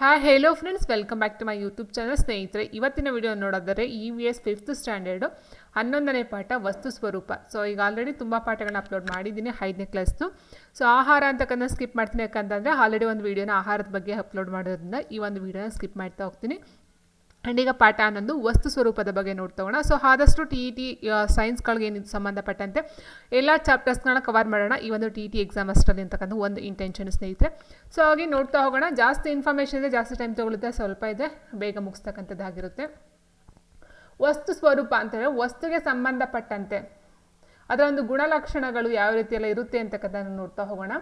Hi hello friends welcome back to my YouTube channel ಸ್ನೇಹಿತರೆ, ಇವತ್ತಿನ video ನೋಡೋದಾದರೆ E V S fifth standard ಹನ್ನೊಂದನೇ ಪಾಠ ವಸ್ತು ಸ್ವರೂಪ. ಸೊ ಈಗ ಆಲ್ರೆಡಿ ತುಂಬ ಪಾಠಗಳನ್ನ ಅಪ್ಲೋಡ್ ಮಾಡಿದ್ದೀನಿ, ಐದನೇ ಕ್ಲಾಸ್ದು ಸೊ ಆಹಾರ ಅಂತಕ್ಕಂಥ ಸ್ಕಿಪ್ ಮಾಡ್ತೀನಿ ಯಾಕಂತಂದರೆ ಆಲ್ರೆಡಿ ಒಂದು ವೀಡಿಯೋನ ಆಹಾರದ ಬಗ್ಗೆ ಅಪ್ಲೋಡ್ ಮಾಡೋದ್ರಿಂದ ಈ ಒಂದು ವೀಡಿಯೋನ ಸ್ಕಿಪ್ ಮಾಡ್ತಾ ಹೋಗ್ತೀನಿ. ಆ್ಯಂಡ್ ಈಗ ಪಾಠ ಹನ್ನೊಂದು ವಸ್ತು ಸ್ವರೂಪದ ಬಗ್ಗೆ ನೋಡ್ತಾ ಹೋಗೋಣ ಸೊ ಆದಷ್ಟು ಟಿ ಇ ಟಿ ಸೈನ್ಸ್ಗಳಿಗೆ ಏನು ಸಂಬಂಧಪಟ್ಟಂತೆ ಎಲ್ಲ ಚಾಪ್ಟರ್ಸ್ಗಳನ್ನ ಕವರ್ ಮಾಡೋಣ. ಈ ಒಂದು ಟಿ ಇ ಟಿ ಎಕ್ಸಾಮ್ ಅಷ್ಟರಲ್ಲಿ ಅಂತಕ್ಕಂಥ ಒಂದು ಇಂಟೆನ್ಷನ್ ಸ್ನೇಹಿತರೆ. ಸೊ ಹಾಗೆ ನೋಡ್ತಾ ಹೋಗೋಣ. ಜಾಸ್ತಿ ಇನ್ಫಾರ್ಮೇಷನ್ ಇದೆ ಜಾಸ್ತಿ ಟೈಮ್ ತೊಗೊಳುತ್ತೆ. ಸ್ವಲ್ಪ ಇದೆ ಬೇಗ ಮುಗಿಸ್ತಕ್ಕಂಥದ್ದಾಗಿರುತ್ತೆ ವಸ್ತು ಸ್ವರೂಪ ಅಂತೇಳಿ ವಸ್ತುಗೆ ಸಂಬಂಧಪಟ್ಟಂತೆ ಅದರ ಒಂದು ಗುಣಲಕ್ಷಣಗಳು ಯಾವ ರೀತಿಯೆಲ್ಲ ಇರುತ್ತೆ ಅಂತಕ್ಕಂಥ ನೋಡ್ತಾ ಹೋಗೋಣ.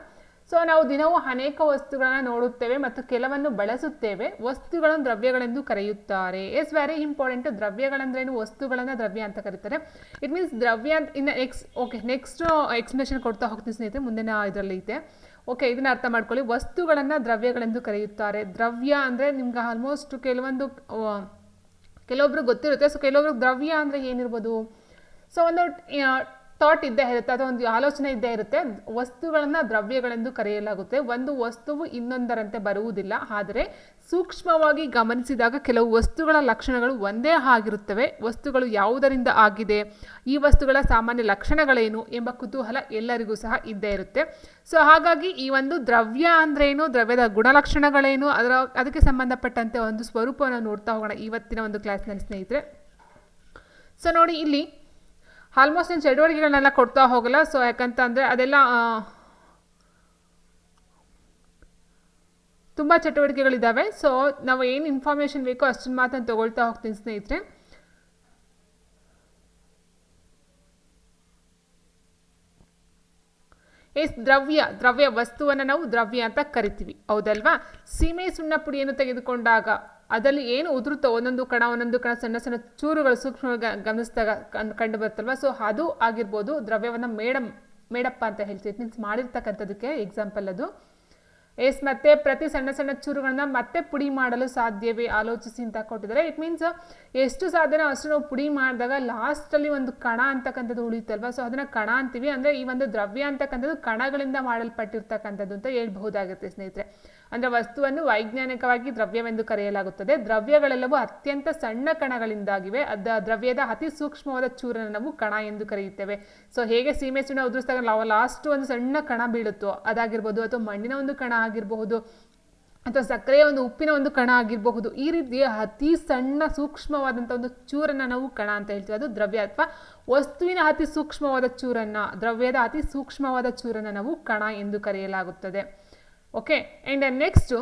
ಸೊ ನಾವು ದಿನವೂ ಅನೇಕ ವಸ್ತುಗಳನ್ನು ನೋಡುತ್ತೇವೆ ಮತ್ತು ಕೆಲವನ್ನು ಬಳಸುತ್ತೇವೆ. ವಸ್ತುಗಳನ್ನು ದ್ರವ್ಯಗಳೆಂದು ಕರೆಯುತ್ತಾರೆ. ಇಟ್ಸ್ ವೆರಿ ಇಂಪಾರ್ಟೆಂಟ್ ದ್ರವ್ಯಗಳಂದ್ರೇನು? ವಸ್ತುಗಳನ್ನು ದ್ರವ್ಯ ಅಂತ ಕರೀತಾರೆ. ಇಟ್ ಮೀನ್ಸ್ ದ್ರವ್ಯ ಅಂತ ಇನ್ನು ಎಕ್ಸ್ ಓಕೆ ನೆಕ್ಸ್ಟ್ ಎಕ್ಸ್ಪ್ಲೇಷನ್ ಕೊಡ್ತಾ ಹೋಗ್ತೀನಿ ಸ್ನೇಹಿತರೆ, ಮುಂದಿನ ಇದರಲ್ಲಿ ಇದೆ ಓಕೆ ಇದನ್ನು ಅರ್ಥ ಮಾಡ್ಕೊಳ್ಳಿ. ವಸ್ತುಗಳನ್ನು ದ್ರವ್ಯಗಳೆಂದು ಕರೆಯುತ್ತಾರೆ. ದ್ರವ್ಯ ಅಂದರೆ ನಿಮ್ಗೆ ಆಲ್ಮೋಸ್ಟ್ ಕೆಲವೊಂದು ಕೆಲವೊಬ್ರಿಗೆ ಕೆಲವೊಬ್ರು ಗೊತ್ತಿರುತ್ತೆ. ಸೊ ಕೆಲವೊಬ್ರಿಗೆ ದ್ರವ್ಯ ಅಂದರೆ ಏನಿರ್ಬೋದು? ಸೊ ಒಂದು ಥಾಟ್ ಇದ್ದೇ ಇರುತ್ತೆ ಅಥವಾ ಒಂದು ಆಲೋಚನೆ ಇದ್ದೇ ಇರುತ್ತೆ. ವಸ್ತುಗಳನ್ನು ದ್ರವ್ಯಗಳೆಂದು ಕರೆಯಲಾಗುತ್ತೆ. ಒಂದು ವಸ್ತುವು ಇನ್ನೊಂದರಂತೆ ಬರುವುದಿಲ್ಲ. ಆದರೆ ಸೂಕ್ಷ್ಮವಾಗಿ ಗಮನಿಸಿದಾಗ ಕೆಲವು ವಸ್ತುಗಳ ಲಕ್ಷಣಗಳು ಒಂದೇ ಆಗಿರುತ್ತವೆ. ವಸ್ತುಗಳು ಯಾವುದರಿಂದ ಆಗಿದೆ, ಈ ವಸ್ತುಗಳ ಸಾಮಾನ್ಯ ಲಕ್ಷಣಗಳೇನು ಎಂಬ ಕುತೂಹಲ ಎಲ್ಲರಿಗೂ ಸಹ ಇದ್ದೇ ಇರುತ್ತೆ. ಸೊ, ಹಾಗಾಗಿ ಈ ಒಂದು ದ್ರವ್ಯ ಅಂದ್ರೇನು, ದ್ರವ್ಯದ ಗುಣಲಕ್ಷಣಗಳೇನು, ಅದರ ಅದಕ್ಕೆ ಸಂಬಂಧಪಟ್ಟಂತೆ ಒಂದು ಸ್ವರೂಪವನ್ನು ನೋಡ್ತಾ ಹೋಗೋಣ ಇವತ್ತಿನ ಒಂದು ಕ್ಲಾಸ್ನಲ್ಲಿ ಸ್ನೇಹಿತರೆ. ಸೊ, ನೋಡಿ ಇಲ್ಲಿ ಆಲ್ಮೋಸ್ಟ್ ನಾನು ಚಟುವಟಿಕೆಗಳನ್ನೆಲ್ಲ ಕೊಡ್ತಾ ಹೋಗಲ್ಲ ಸೊ ಯಾಕಂತ ಅಂದರೆ ಅದೆಲ್ಲ ತುಂಬ ಚಟುವಟಿಕೆಗಳಿದ್ದಾವೆ ಸೊ ನಾವು ಏನು ಇನ್ಫಾರ್ಮೇಷನ್ ಬೇಕೋ ಅಷ್ಟನ್ನ ಮಾತ್ರ ತೊಗೊಳ್ತಾ ಹೋಗ್ತೀನಿ ಸ್ನೇಹಿತರೆ. ಎಸ್ ದ್ರವ್ಯ ದ್ರವ್ಯ ವಸ್ತುವನ್ನು ನಾವು ದ್ರವ್ಯ ಅಂತ ಕರಿತೀವಿ. ಹೌದಲ್ವಾ? ಸೀಮೆ ಸುಣ್ಣ ಪುಡಿಯನ್ನು ತೆಗೆದುಕೊಂಡಾಗ ಅದರಲ್ಲಿ ಏನು ಉದುರುತ್ತೋ, ಒಂದೊಂದು ಕಣ ಒಂದೊಂದು ಕಣ ಸಣ್ಣ ಸಣ್ಣ ಚೂರುಗಳು ಸೂಕ್ಷ್ಮವಾಗಿ ಗ- ಗಮನಿಸಿದಾಗ ಕಂಡು ಬರುತ್ತಲ್ವ? ಸೊ ಅದು ಆಗಿರ್ಬೋದು ದ್ರವ್ಯವನ್ನು ಮೇಡಮ್ ಮೇಡಪ್ಪ ಅಂತ ಹೇಳ್ತೀವಿ. ಮೀನ್ಸ್ ಮಾಡಿರ್ತಕ್ಕಂಥದ್ದಕ್ಕೆ ಎಕ್ಸಾಂಪಲ್ ಅದು. ಎಸ್ ಮತ್ತೆ ಪ್ರತಿ ಸಣ್ಣ ಸಣ್ಣ ಚೂರುಗಳನ್ನ ಮತ್ತೆ ಪುಡಿ ಮಾಡಲು ಸಾಧ್ಯವೇ? ಆಲೋಚಿಸಿ ಅಂತ ಕೊಟ್ಟಿದ್ದಾರೆ. ಇಟ್ ಮೀನ್ಸ್ ಎಷ್ಟು ಸಾಧ್ಯನೋ ಅಷ್ಟು ನಾವು ಪುಡಿ ಮಾಡಿದಾಗ ಲಾಸ್ಟಲ್ಲಿ ಒಂದು ಕಣ ಅಂತಕ್ಕಂಥದ್ದು ಉಳಿಯುತ್ತಲ್ವಾ? ಸೊ ಅದನ್ನ ಕಣ ಅಂತೀವಿ. ಅಂದರೆ ಈ ಒಂದು ದ್ರವ್ಯ ಅಂತಕ್ಕಂಥದ್ದು ಕಣಗಳಿಂದ ಮಾಡಲ್ಪಟ್ಟಿರ್ತಕ್ಕಂಥದ್ದು ಅಂತ ಹೇಳ್ಬಹುದಾಗುತ್ತೆ ಸ್ನೇಹಿತರೆ. ಅಂದರೆ ವಸ್ತುವನ್ನು ವೈಜ್ಞಾನಿಕವಾಗಿ ದ್ರವ್ಯವೆಂದು ಕರೆಯಲಾಗುತ್ತದೆ. ದ್ರವ್ಯಗಳೆಲ್ಲವೂ ಅತ್ಯಂತ ಸಣ್ಣ ಕಣಗಳಿಂದಾಗಿವೆ. ಅದ ದ್ರವ್ಯದ ಅತಿ ಸೂಕ್ಷ್ಮವಾದ ಚೂರನ್ನು ನಾವು ಕಣ ಎಂದು ಕರೆಯುತ್ತೇವೆ. ಸೊ ಹೇಗೆ ಸೀಮೆ ಸುಣ್ಣ ಉದುರಿಸಿದಾಗ ಲಾಸ್ಟ್ ಒಂದು ಸಣ್ಣ ಕಣ ಬೀಳುತ್ತೋ ಅದಾಗಿರ್ಬೋದು, ಅಥವಾ ಮಣ್ಣಿನ ಒಂದು ಕಣ ಆಗಿರಬಹುದು, ಅಥವಾ ಸಕ್ಕರೆಯ ಒಂದು ಉಪ್ಪಿನ ಒಂದು ಕಣ ಆಗಿರಬಹುದು, ಈ ರೀತಿಯ ಅತಿ ಸಣ್ಣ ಸೂಕ್ಷ್ಮವಾದಂಥ ಒಂದು ಚೂರನ್ನು ನಾವು ಕಣ ಅಂತ ಹೇಳ್ತೀವಿ. ಅದು ದ್ರವ್ಯ ಅಥವಾ ವಸ್ತುವಿನ ಅತಿ ಸೂಕ್ಷ್ಮವಾದ ಚೂರನ್ನು ದ್ರವ್ಯದ ಅತಿ ಸೂಕ್ಷ್ಮವಾದ ಚೂರನ್ನು ನಾವು ಕಣ ಎಂದು ಕರೆಯಲಾಗುತ್ತದೆ. ಓಕೆ ಆ್ಯಂಡ್ ನೆಕ್ಸ್ಟು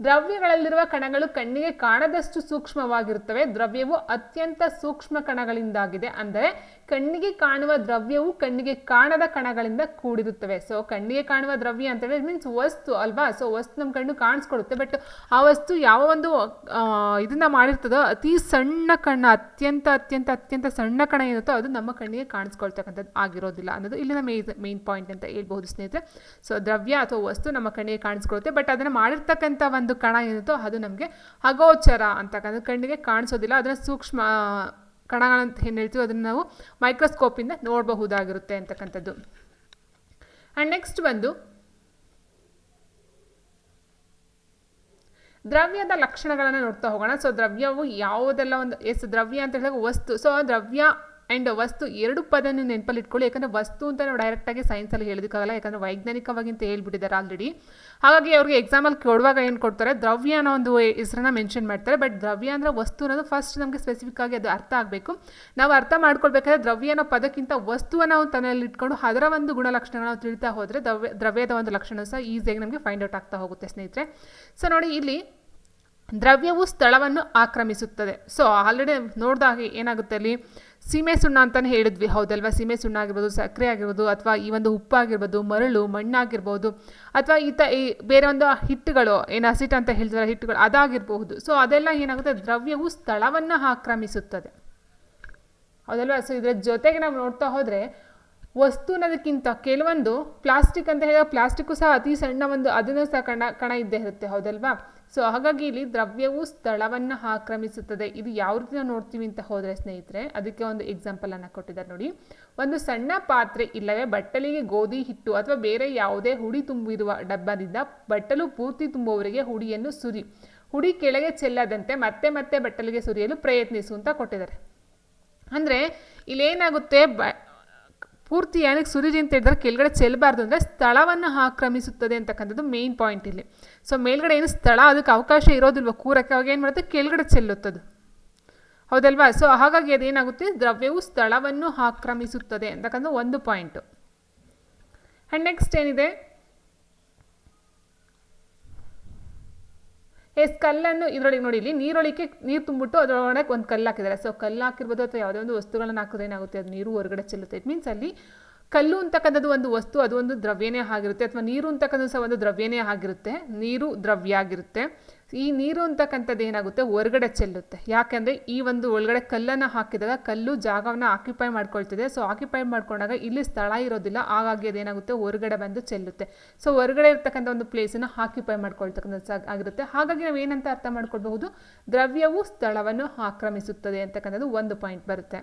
ದ್ರವ್ಯಗಳಲ್ಲಿರುವ ಕಣಗಳು ಕಣ್ಣಿಗೆ ಕಾಣದಷ್ಟು ಸೂಕ್ಷ್ಮವಾಗಿರುತ್ತವೆ. ದ್ರವ್ಯವು ಅತ್ಯಂತ ಸೂಕ್ಷ್ಮ ಕಣಗಳಿಂದಾಗಿದೆ. ಅಂದರೆ ಕಣ್ಣಿಗೆ ಕಾಣುವ ದ್ರವ್ಯವು ಕಣ್ಣಿಗೆ ಕಾಣದ ಕಣಗಳಿಂದ ಕೂಡಿರುತ್ತವೆ. ಸೊ ಕಣ್ಣಿಗೆ ಕಾಣುವ ದ್ರವ್ಯ ಅಂತ ಹೇಳಿದ್ರೆ ಮೀನ್ಸ್ ವಸ್ತು ಅಲ್ವಾ? ಸೊ ವಸ್ತು ನಮ್ಮ ಕಣ್ಣು ಕಾಣಿಸ್ಕೊಡುತ್ತೆ. ಬಟ್ ಆ ವಸ್ತು ಯಾವ ಒಂದು ಇದನ್ನ ಮಾಡಿರ್ತದೋ, ಅತಿ ಸಣ್ಣ ಕಣ್ಣ, ಅತ್ಯಂತ ಅತ್ಯಂತ ಅತ್ಯಂತ ಸಣ್ಣ ಕಣ ಏನಿರುತ್ತೋ ಅದು ನಮ್ಮ ಕಣ್ಣಿಗೆ ಕಾಣಿಸ್ಕೊಳ್ತಕ್ಕಂಥದ್ದು ಆಗಿರೋದಿಲ್ಲ ಅನ್ನೋದು ಇಲ್ಲಿನ ಮೇನ್ ಮೇನ್ ಪಾಯಿಂಟ್ ಅಂತ ಹೇಳ್ಬೋದು ಸ್ನೇಹಿತರೆ. ಸೊ ದ್ರವ್ಯ ಅಥವಾ ವಸ್ತು ನಮ್ಮ ಕಣ್ಣಿಗೆ ಕಾಣಿಸ್ಕೊಳುತ್ತೆ ಬಟ್ ಅದನ್ನು ಮಾಡಿರ್ತಕ್ಕಂಥ ಒಂದು ಕಣ ಏನಿರುತ್ತೋ ಅದು ನಮಗೆ ಅಗೋಚರ ಅಂತಕ್ಕಂಥ ಕಣ್ಣಿಗೆ ಕಾಣಿಸೋದಿಲ್ಲ. ಅದನ್ನು ಸೂಕ್ಷ್ಮ ಕಣಗಳಂತ ಏನು ಹೇಳ್ತೀವಿ ಅದನ್ನು ನಾವು ಮೈಕ್ರೋಸ್ಕೋಪಿಂದ ನೋಡಬಹುದಾಗಿರುತ್ತೆ ಅಂತಕ್ಕಂಥದ್ದು. ಆ್ಯಂಡ್ ನೆಕ್ಸ್ಟ್ ಬಂದು, ದ್ರವ್ಯದ ಲಕ್ಷಣಗಳನ್ನು ನೋಡ್ತಾ ಹೋಗೋಣ. ಸೊ ದ್ರವ್ಯವು ಯಾವುದೆಲ್ಲ ಒಂದು, ಎಸ್ ದ್ರವ್ಯ ಅಂತ ಹೇಳಿದಾಗ ವಸ್ತು. ಸೊ ದ್ರವ್ಯ ಆ್ಯಂಡ್ ವಸ್ತು ಎರಡು ಪದ ನೆನಪಲ್ಲಿಟ್ಕೊಳ್ಳಿ. ನೆನಪಲ್ಲಿ ಯಾಕಂದರೆ ವಸ್ತು ಅಂತ ನಾವು ಡೈರೆಕ್ಟಾಗಿ ಸೈನ್ಸಲ್ಲಿ ಹೇಳೋದಕ್ಕಾಗಲ್ಲ, ಯಾಕಂದರೆ ವೈಜ್ಞಾನಿಕವಾಗಿ ಅಂತ ಹೇಳ್ಬಿಟ್ಟಿದ್ದಾರೆ ಆಲ್ರೆಡಿ ಹಾಗಾಗಿ ಅವ್ರಿಗೆ ಎಕ್ಸಾಮಲ್ಲಿ ಕೊಡುವಾಗ ಏನು ಕೊಡ್ತಾರೆ? ದ್ರವ್ಯ ಅನ್ನೋ ಒಂದು ಹೆಸರನ್ನ ಮೆನ್ಷನ್ ಮಾಡ್ತಾರೆ. ಬಟ್ ದ್ರವ್ಯ ಅಂದರೆ ವಸ್ತು ಅನ್ನೋದು ಫಸ್ಟ್ ನಮಗೆ ಸ್ಪೆಸಿಫಿಕ್ ಆಗಿ ಅದು ಅರ್ಥ ಆಗಬೇಕು. ನಾವು ಅರ್ಥ ಮಾಡ್ಕೊಳ್ಬೇಕಾದ್ರೆ ದ್ರವ್ಯ ಅನ್ನೋ ಪದಕ್ಕಿಂತ ವಸ್ತುವನ್ನು ನಾವು ತನ್ನಲ್ಲಿ ಇಟ್ಕೊಂಡು ಅದರ ಒಂದು ಗುಣಲಕ್ಷಣ ನಾವು ತಿಳಿತಾ ಹೋದರೆ ದ್ರವ್ಯ, ದ್ರವ್ಯದ ಒಂದು ಲಕ್ಷಣ ಸಹ ಈಸಿಯಾಗಿ ನಮಗೆ ಫೈಂಡ್ ಔಟ್ ಆಗ್ತಾ ಹೋಗುತ್ತೆ ಸ್ನೇಹಿತರೆ. ಸೊ ನೋಡಿ ಇಲ್ಲಿ ದ್ರವ್ಯವು ಸ್ಥಳವನ್ನು ಆಕ್ರಮಿಸುತ್ತದೆ. ಸೊ ಆಲ್ರೆಡಿ ನೋಡಿದಾಗ ಏನಾಗುತ್ತೆ ಅಲ್ಲಿ? ಸೀಮೆ ಸುಣ್ಣ ಅಂತಲೇ ಹೇಳಿದ್ವಿ. ಹೌದಲ್ವಾ? ಸೀಮೆ ಸುಣ್ಣ ಆಗಿರ್ಬೋದು ಸಕ್ಕರೆ ಆಗಿರ್ಬೋದು, ಅಥವಾ ಈ ಒಂದು ಉಪ್ಪಾಗಿರ್ಬೋದು, ಮರಳು, ಮಣ್ಣಾಗಿರ್ಬೋದು, ಅಥವಾ ಈ ತ ಈ ಬೇರೆ ಒಂದು ಹಿಟ್ಟುಗಳು, ಏನು ಹಸಿಟ್ ಅಂತ ಹೇಳ್ತಾರೆ ಹಿಟ್ಟುಗಳು, ಅದಾಗಿರಬಹುದು. ಸೊ ಅದೆಲ್ಲ ಏನಾಗುತ್ತೆ? ದ್ರವ್ಯವು ಸ್ಥಳವನ್ನು ಆಕ್ರಮಿಸುತ್ತದೆ. ಹೌದಲ್ವಾ? ಸೊ ಇದರ ಜೊತೆಗೆ ನಾವು ನೋಡ್ತಾ ಹೋದರೆ ವಸ್ತು ಅನ್ನೋದಕ್ಕಿಂತ ಕೆಲವೊಂದು ಪ್ಲಾಸ್ಟಿಕ್ ಅಂತ ಹೇಳಿದಾಗ ಪ್ಲಾಸ್ಟಿಕ್ಕು ಸಹ ಅತಿ ಸಣ್ಣ ಒಂದು, ಅದನ್ನು ಸಹ ಕಣ ಕಣ ಇದ್ದೇ ಇರುತ್ತೆ. ಹೌದಲ್ವಾ? ಸೊ ಹಾಗಾಗಿ ಇಲ್ಲಿ ದ್ರವ್ಯವು ಸ್ಥಳವನ್ನು ಆಕ್ರಮಿಸುತ್ತದೆ. ಇದು ಯಾವ ರೀತಿ ನಾವು ನೋಡ್ತೀವಿ ಅಂತ ಹೋದರೆ ಸ್ನೇಹಿತರೆ, ಅದಕ್ಕೆ ಒಂದು ಎಕ್ಸಾಂಪಲನ್ನು ಕೊಟ್ಟಿದ್ದಾರೆ ನೋಡಿ. ಒಂದು ಸಣ್ಣ ಪಾತ್ರೆ ಇಲ್ಲವೇ ಬಟ್ಟಲಿಗೆ ಗೋಧಿ ಹಿಟ್ಟು ಅಥವಾ ಬೇರೆ ಯಾವುದೇ ಹುಡಿ ತುಂಬಿರುವ ಡಬ್ಬದಿಂದ ಬಟ್ಟಲು ಪೂರ್ತಿ ತುಂಬುವವರೆಗೆ ಹುಡಿಯನ್ನು ಸುರಿ, ಹುಡಿ ಕೆಳಗೆ ಚೆಲ್ಲದಂತೆ ಮತ್ತೆ ಮತ್ತೆ ಬಟ್ಟಲಿಗೆ ಸುರಿಯಲು ಪ್ರಯತ್ನಿಸು ಅಂತ ಕೊಟ್ಟಿದ್ದಾರೆ. ಅಂದರೆ ಇಲ್ಲೇನಾಗುತ್ತೆ, ಬ ಪೂರ್ತಿ ಏನಕ್ಕೆ ಸುರಿದಿ ಅಂತ ಹೇಳಿದ್ರೆ ಕೆಳಗಡೆ ಚೆಲ್ಲಬಾರ್ದು ಅಂದರೆ ಸ್ಥಳವನ್ನು ಆಕ್ರಮಿಸುತ್ತದೆ ಅಂತಕ್ಕಂಥದ್ದು ಮೇನ್ ಪಾಯಿಂಟ್ ಇಲ್ಲಿ. ಸೊ ಮೇಲ್ಗಡೆ ಏನು ಸ್ಥಳ, ಅದಕ್ಕೆ ಅವಕಾಶ ಇರೋದಿಲ್ವ? ಕೂರಕ್ಕೆ ಅವಾಗ ಏನು ಮಾಡುತ್ತೆ? ಕೆಳಗಡೆ ಚೆಲ್ಲುತ್ತದು. ಹೌದಲ್ವಾ? ಸೊ ಹಾಗಾಗಿ ಅದೇನಾಗುತ್ತೆ? ದ್ರವ್ಯವು ಸ್ಥಳವನ್ನು ಆಕ್ರಮಿಸುತ್ತದೆ ಅಂತಕ್ಕಂಥ ಒಂದು ಪಾಯಿಂಟು ಆ್ಯಂಡ್ ನೆಕ್ಸ್ಟ್ ಏನಿದೆ? ಎಸ್ ಕಲ್ಲನ್ನು ಇದರೊಳಗೆ ನೋಡಿ, ಇಲ್ಲಿ ನೀರೊಳಗೆ ನೀರು ತುಂಬಿಟ್ಟು ಅದರೊಳಗೆ ಒಂದು ಕಲ್ಲು ಹಾಕಿದ್ದಾರೆ. ಸೊ ಕಲ್ಲು ಹಾಕಿರ್ಬೋದು ಅಥವಾ ಯಾವುದೇ ಒಂದು ವಸ್ತುಗಳನ್ನು ಹಾಕಿದ್ರೆ ಏನಾಗುತ್ತೆ? ಅದು ನೀರು ಹೊರಗಡೆ ಚೆಲ್ಲುತ್ತೆ. ಇಟ್ ಮೀನ್ಸ್ ಅಲ್ಲಿ ಕಲ್ಲು ಅಂತಕ್ಕಂಥದ್ದು ಒಂದು ವಸ್ತು, ಅದು ಒಂದು ದ್ರವ್ಯನೇ ಆಗಿರುತ್ತೆ. ಅಥವಾ ನೀರು ಅಂತಕ್ಕಂಥದ್ದು ಸಹ ಒಂದು ದ್ರವ್ಯನೇ ಆಗಿರುತ್ತೆ. ನೀರು ದ್ರವ್ಯ ಆಗಿರುತ್ತೆ. ಈ ನೀರು ಅಂತಕ್ಕಂಥದ್ದು ಏನಾಗುತ್ತೆ? ಹೊರಗಡೆ ಚೆಲ್ಲುತ್ತೆ. ಯಾಕೆಂದರೆ ಈ ಒಂದು ಒಳಗಡೆ ಕಲ್ಲನ್ನು ಹಾಕಿದಾಗ ಕಲ್ಲು ಜಾಗವನ್ನು ಆಕ್ಯುಪೈ ಮಾಡ್ಕೊಳ್ತಿದೆ. ಸೊ ಆಕ್ಯುಪೈ ಮಾಡ್ಕೊಂಡಾಗ ಇಲ್ಲಿ ಸ್ಥಳ ಇರೋದಿಲ್ಲ. ಹಾಗಾಗಿ ಅದೇನಾಗುತ್ತೆ? ಹೊರಗಡೆ ಬಂದು ಚೆಲ್ಲುತ್ತೆ. ಸೊ ಹೊರಗಡೆ ಇರ್ತಕ್ಕಂಥ ಒಂದು ಪ್ಲೇಸನ್ನು ಆಕ್ಯುಪೈ ಮಾಡ್ಕೊಳ್ತಕ್ಕಂಥ ಆಗಿರುತ್ತೆ. ಹಾಗಾಗಿ ನಾವು ಏನಂತ ಅರ್ಥ ಮಾಡ್ಕೊಳ್ಬಹುದು? ದ್ರವ್ಯವು ಸ್ಥಳವನ್ನು ಆಕ್ರಮಿಸುತ್ತದೆ ಅಂತಕ್ಕಂಥದ್ದು ಒಂದು ಪಾಯಿಂಟ್ ಬರುತ್ತೆ.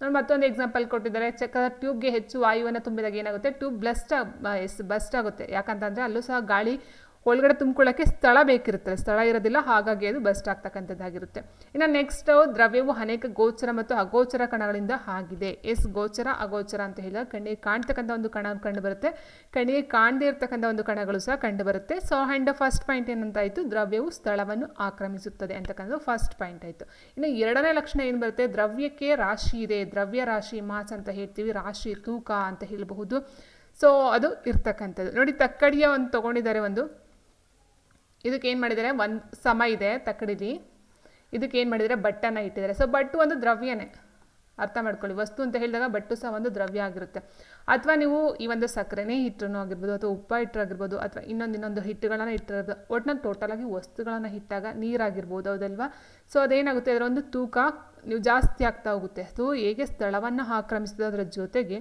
ನೋಡಿ, ಮತ್ತೊಂದು ಎಕ್ಸಾಂಪಲ್ ಕೊಟ್ಟಿದ್ದಾರೆ. ಚಕ್ರ ಟ್ಯೂಬ್ಗೆ ಹೆಚ್ಚು ವಾಯುವನ್ನು ತುಂಬಿದಾಗ ಏನಾಗುತ್ತೆ? ಟ್ಯೂಬ್ ಬ್ಲಸ್ಟ್ ಎಸ್ ಬಸ್ಟ್ ಆಗುತ್ತೆ. ಯಾಕಂತಂದರೆ ಅಲ್ಲೂ ಸಹ ಗಾಳಿ ಒಳಗಡೆ ತುಂಬಿಕೊಳ್ಳೋಕ್ಕೆ ಸ್ಥಳ ಬೇಕಿರುತ್ತೆ ಸ್ಥಳ ಇರೋದಿಲ್ಲ, ಹಾಗಾಗಿ ಅದು ಬಸ್ಟ್ ಆಗ್ತಕ್ಕಂಥದ್ದಾಗಿರುತ್ತೆ. ಇನ್ನು ನೆಕ್ಸ್ಟ್ ದ್ರವ್ಯವು ಅನೇಕ ಗೋಚರ ಮತ್ತು ಅಗೋಚರ ಕಣಗಳಿಂದ ಆಗಿದೆ. ಎಸ್ ಗೋಚರ, ಅಗೋಚರ ಅಂತ ಹೇಳಿದಾಗ ಕಣ್ಣಿಗೆ ಕಾಣ್ತಕ್ಕಂಥ ಒಂದು ಕಣ ಕಂಡು ಬರುತ್ತೆ. ಕಣ್ಣಿಗೆ ಕಾಣದೇ ಇರತಕ್ಕಂಥ ಒಂದು ಕಣಗಳು ಸಹ ಕಂಡು ಬರುತ್ತೆ. ಸೊ ಆ್ಯಂಡ್ ಫಸ್ಟ್ ಪಾಯಿಂಟ್ ಏನಂತಾಯಿತು? ದ್ರವ್ಯವು ಸ್ಥಳವನ್ನು ಆಕ್ರಮಿಸುತ್ತದೆ ಅಂತಕ್ಕಂಥದ್ದು ಫಸ್ಟ್ ಪಾಯಿಂಟ್ ಆಯಿತು. ಇನ್ನು ಎರಡನೇ ಲಕ್ಷಣ ಏನು ಬರುತ್ತೆ? ದ್ರವ್ಯಕ್ಕೆ ರಾಶಿ ಇದೆ. ದ್ರವ್ಯ ರಾಶಿ ಮಾಸ್ ಅಂತ ಹೇಳ್ತೀವಿ. ರಾಶಿ ತೂಕ ಅಂತ ಹೇಳಬಹುದು. ಸೊ ಅದು ಇರ್ತಕ್ಕಂಥದ್ದು. ನೋಡಿ, ತಕ್ಕಡಿಯ ಒಂದು ತೊಗೊಂಡಿದ್ದಾರೆ ಒಂದು ಇದಕ್ಕೆ ಏನು ಮಾಡಿದ್ದಾರೆ? ಒಂದು ಸಮ ಇದೆ ತಕ್ಕಡಿಲಿ ಇದಕ್ಕೆ ಏನು ಮಾಡಿದರೆ ಬಟ್ಟನ್ನು ಇಟ್ಟಿದ್ದಾರೆ. ಸೊ ಬಟ್ಟು ಒಂದು ದ್ರವ್ಯನೇ. ಅರ್ಥ ಮಾಡ್ಕೊಳ್ಳಿ. ವಸ್ತು ಅಂತ ಹೇಳಿದಾಗ ಬಟ್ಟು ಸಹ ಒಂದು ದ್ರವ್ಯ ಆಗಿರುತ್ತೆ. ಅಥವಾ ನೀವು ಈ ಒಂದು ಸಕ್ಕರೆನೇ ಹಿಟ್ಟನ್ನು ಆಗಿರ್ಬೋದು, ಅಥವಾ ಉಪ್ಪ ಹಿಟ್ಟರಾಗಿರ್ಬೋದು ಅಥವಾ ಇನ್ನೊಂದು ಇನ್ನೊಂದು ಹಿಟ್ಟುಗಳನ್ನು ಇಟ್ಟಿರೋದು ಒಟ್ಟಿನಲ್ಲಿ ಟೋಟಲಾಗಿ ವಸ್ತುಗಳನ್ನು ಇಟ್ಟಾಗ ನೀರಾಗಿರ್ಬೋದು ಹೌದಲ್ವಾ? ಸೊ ಅದೇನಾಗುತ್ತೆ? ಅದರ ಒಂದು ತೂಕ ನೀವು ಜಾಸ್ತಿ ಆಗ್ತಾ ಹೋಗುತ್ತೆ. ಸೊ ಹೇಗೆ ಸ್ಥಳವನ್ನು ಆಕ್ರಮಿಸ್ತದೆ ಅದರ ಜೊತೆಗೆ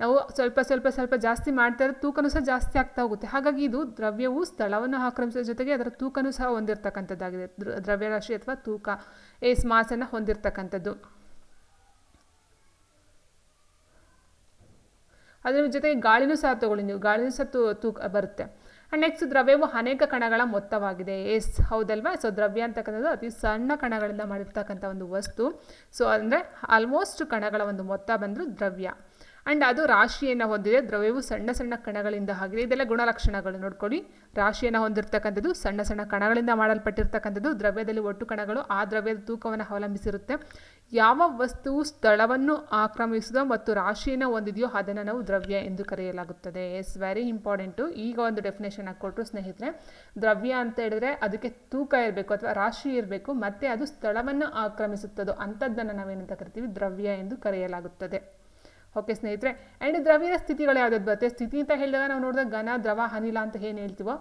ನಾವು ಸ್ವಲ್ಪ ಸ್ವಲ್ಪ ಸ್ವಲ್ಪ ಜಾಸ್ತಿ ಮಾಡ್ತಾ ಇರೋ ತೂಕನೂ ಸಹ ಜಾಸ್ತಿ ಆಗ್ತಾ ಹೋಗುತ್ತೆ. ಹಾಗಾಗಿ ಇದು ದ್ರವ್ಯವು ಸ್ಥಳವನ್ನು ಆಕ್ರಮಿಸೋದ್ರ ಜೊತೆಗೆ ಅದರ ತೂಕನೂ ಸಹ ಹೊಂದಿರತಕ್ಕಂಥದ್ದಾಗಿದೆ. ದ್ರವ್ಯರಾಶಿ ಅಥವಾ ತೂಕ ಏಸ್ ಮಾಸನ್ನು ಹೊಂದಿರತಕ್ಕಂಥದ್ದು. ಅದರ ಜೊತೆಗೆ ಗಾಳಿನೂ ಸಹ ತಗೊಳ್ಳಿ ನೀವು. ಗಾಳಿನೂ ಸಹ ತೂ, ತೂಕ ಬರುತ್ತೆ. ಆ್ಯಂಡ್ ನೆಕ್ಸ್ಟ್ ದ್ರವ್ಯವು ಅನೇಕ ಕಣಗಳ ಮೊತ್ತವಾಗಿದೆ. ಎಸ್, ಹೌದಲ್ವಾ? ಸೊ ದ್ರವ್ಯ ಅಂತಕ್ಕಂಥದ್ದು ಅತಿ ಸಣ್ಣ ಕಣಗಳಿಂದ ಮಾಡಿರ್ತಕ್ಕಂಥ ಒಂದು ವಸ್ತು. ಸೊ ಅಂದರೆ ಆಲ್ಮೋಸ್ಟ್ ಕಣಗಳ ಒಂದು ಮೊತ್ತ ಬಂದರೂ ದ್ರವ್ಯ. ಆ್ಯಂಡ್ ಅದು ರಾಶಿಯನ್ನು ಹೊಂದಿದೆ. ದ್ರವ್ಯವು ಸಣ್ಣ ಸಣ್ಣ ಕಣಗಳಿಂದ ಆಗಿದೆ. ಇದೆಲ್ಲ ಗುಣಲಕ್ಷಣಗಳು. ನೋಡ್ಕೊಳ್ಳಿ. ರಾಶಿಯನ್ನು ಹೊಂದಿರತಕ್ಕಂಥದ್ದು ಸಣ್ಣ ಸಣ್ಣ ಕಣಗಳಿಂದ ಮಾಡಲ್ಪಟ್ಟಿರ್ತಕ್ಕಂಥದ್ದು. ದ್ರವ್ಯದಲ್ಲಿ ಒಟ್ಟು ಕಣಗಳು ಆ ದ್ರವ್ಯದ ತೂಕವನ್ನು ಅವಲಂಬಿಸಿರುತ್ತೆ. ಯಾವ ವಸ್ತುವು ಸ್ಥಳವನ್ನು ಆಕ್ರಮಿಸಿದೋ ಮತ್ತು ರಾಶಿಯನ್ನು ಹೊಂದಿದೆಯೋ ಅದನ್ನು ನಾವು ದ್ರವ್ಯ ಎಂದು ಕರೆಯಲಾಗುತ್ತದೆ. ಎಸ್ ವೆರಿ ಇಂಪಾರ್ಟೆಂಟು ಈಗ ಒಂದು ಡೆಫಿನೇಷನ್ ಕೊಟ್ಟರು ಸ್ನೇಹಿತರೆ. ದ್ರವ್ಯ ಅಂತ ಹೇಳಿದ್ರೆ ಅದಕ್ಕೆ ತೂಕ ಇರಬೇಕು ಅಥವಾ ರಾಶಿ ಇರಬೇಕು. ಮತ್ತು ಅದು ಸ್ಥಳವನ್ನು ಆಕ್ರಮಿಸುತ್ತದೋ ಅಂಥದ್ದನ್ನು ನಾವೇನಂತ ಕರಿತೀವಿ? ದ್ರವ್ಯ ಎಂದು ಕರೆಯಲಾಗುತ್ತದೆ. ಓಕೆ ಸ್ನೇಹಿತರೆ ಆ್ಯಂಡ್ ದ್ರವ್ಯದ ಸ್ಥಿತಿಗಳು ಯಾವ್ದಾದ್ರು ಬರುತ್ತೆ? ಸ್ಥಿತಿ ಅಂತ ಹೇಳಿದಾಗ ನಾವು ನೋಡಿದಾಗ ಘನ, ದ್ರವ, ಅನಿಲ ಅಂತ ಏನು ಹೇಳ್ತೀವೋ,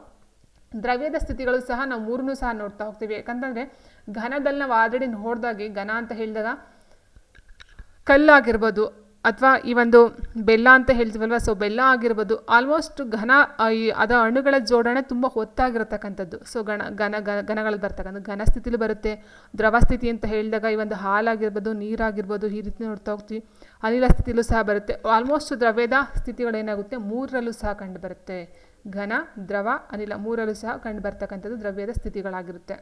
ದ್ರವ್ಯದ ಸ್ಥಿತಿಗಳು ಸಹ ನಾವು ಮೂರನ್ನೂ ಸಹ ನೋಡ್ತಾ ಹೋಗ್ತೀವಿ. ಯಾಕಂತಂದರೆ ಘನದಲ್ಲಿ ನಾವು ಆಲ್ರೆಡಿ ನೋಡಿದಾಗೆ, ಘನ ಅಂತ ಹೇಳಿದಾಗ ಕಲ್ಲಾಗಿರ್ಬೋದು ಅಥವಾ ಈ ಒಂದು ಬೆಲ್ಲ ಅಂತ ಹೇಳ್ತೀವಲ್ವ ಸೊ ಬೆಲ್ಲ ಆಗಿರ್ಬೋದು ಆಲ್ಮೋಸ್ಟ್ ಘನ ಈ ಅದ ಅಣುಗಳ ಜೋಡಣೆ ತುಂಬ ಹೊತ್ತಾಗಿರತಕ್ಕಂಥದ್ದು ಸೊ ಗಣ ಘನ ಘನಗಳು ಬರ್ತಕ್ಕಂಥ, ಘನ ಸ್ಥಿತಿಲಿ ಬರುತ್ತೆ. ದ್ರವ ಸ್ಥಿತಿ ಅಂತ ಹೇಳಿದಾಗ ಈ ಒಂದು ಹಾಲಾಗಿರ್ಬೋದು, ನೀರಾಗಿರ್ಬೋದು, ಈ ರೀತಿ ನೋಡ್ತಾ ಹೋಗ್ತೀವಿ. ಅನಿಲ ಸ್ಥಿತಿಲೂ ಸಹ ಬರುತ್ತೆ. ಆಲ್ಮೋಸ್ಟ್ ದ್ರವ್ಯದ ಸ್ಥಿತಿಗಳೇನಾಗುತ್ತೆ? ಮೂರರಲ್ಲೂ ಸಹ ಕಂಡು ಬರುತ್ತೆ. ಘನ, ದ್ರವ, ಅನಿಲ ಮೂರಲ್ಲೂ ಸಹ ಕಂಡು ಬರ್ತಕ್ಕಂಥದ್ದು ದ್ರವ್ಯದ ಸ್ಥಿತಿಗಳಾಗಿರುತ್ತೆ.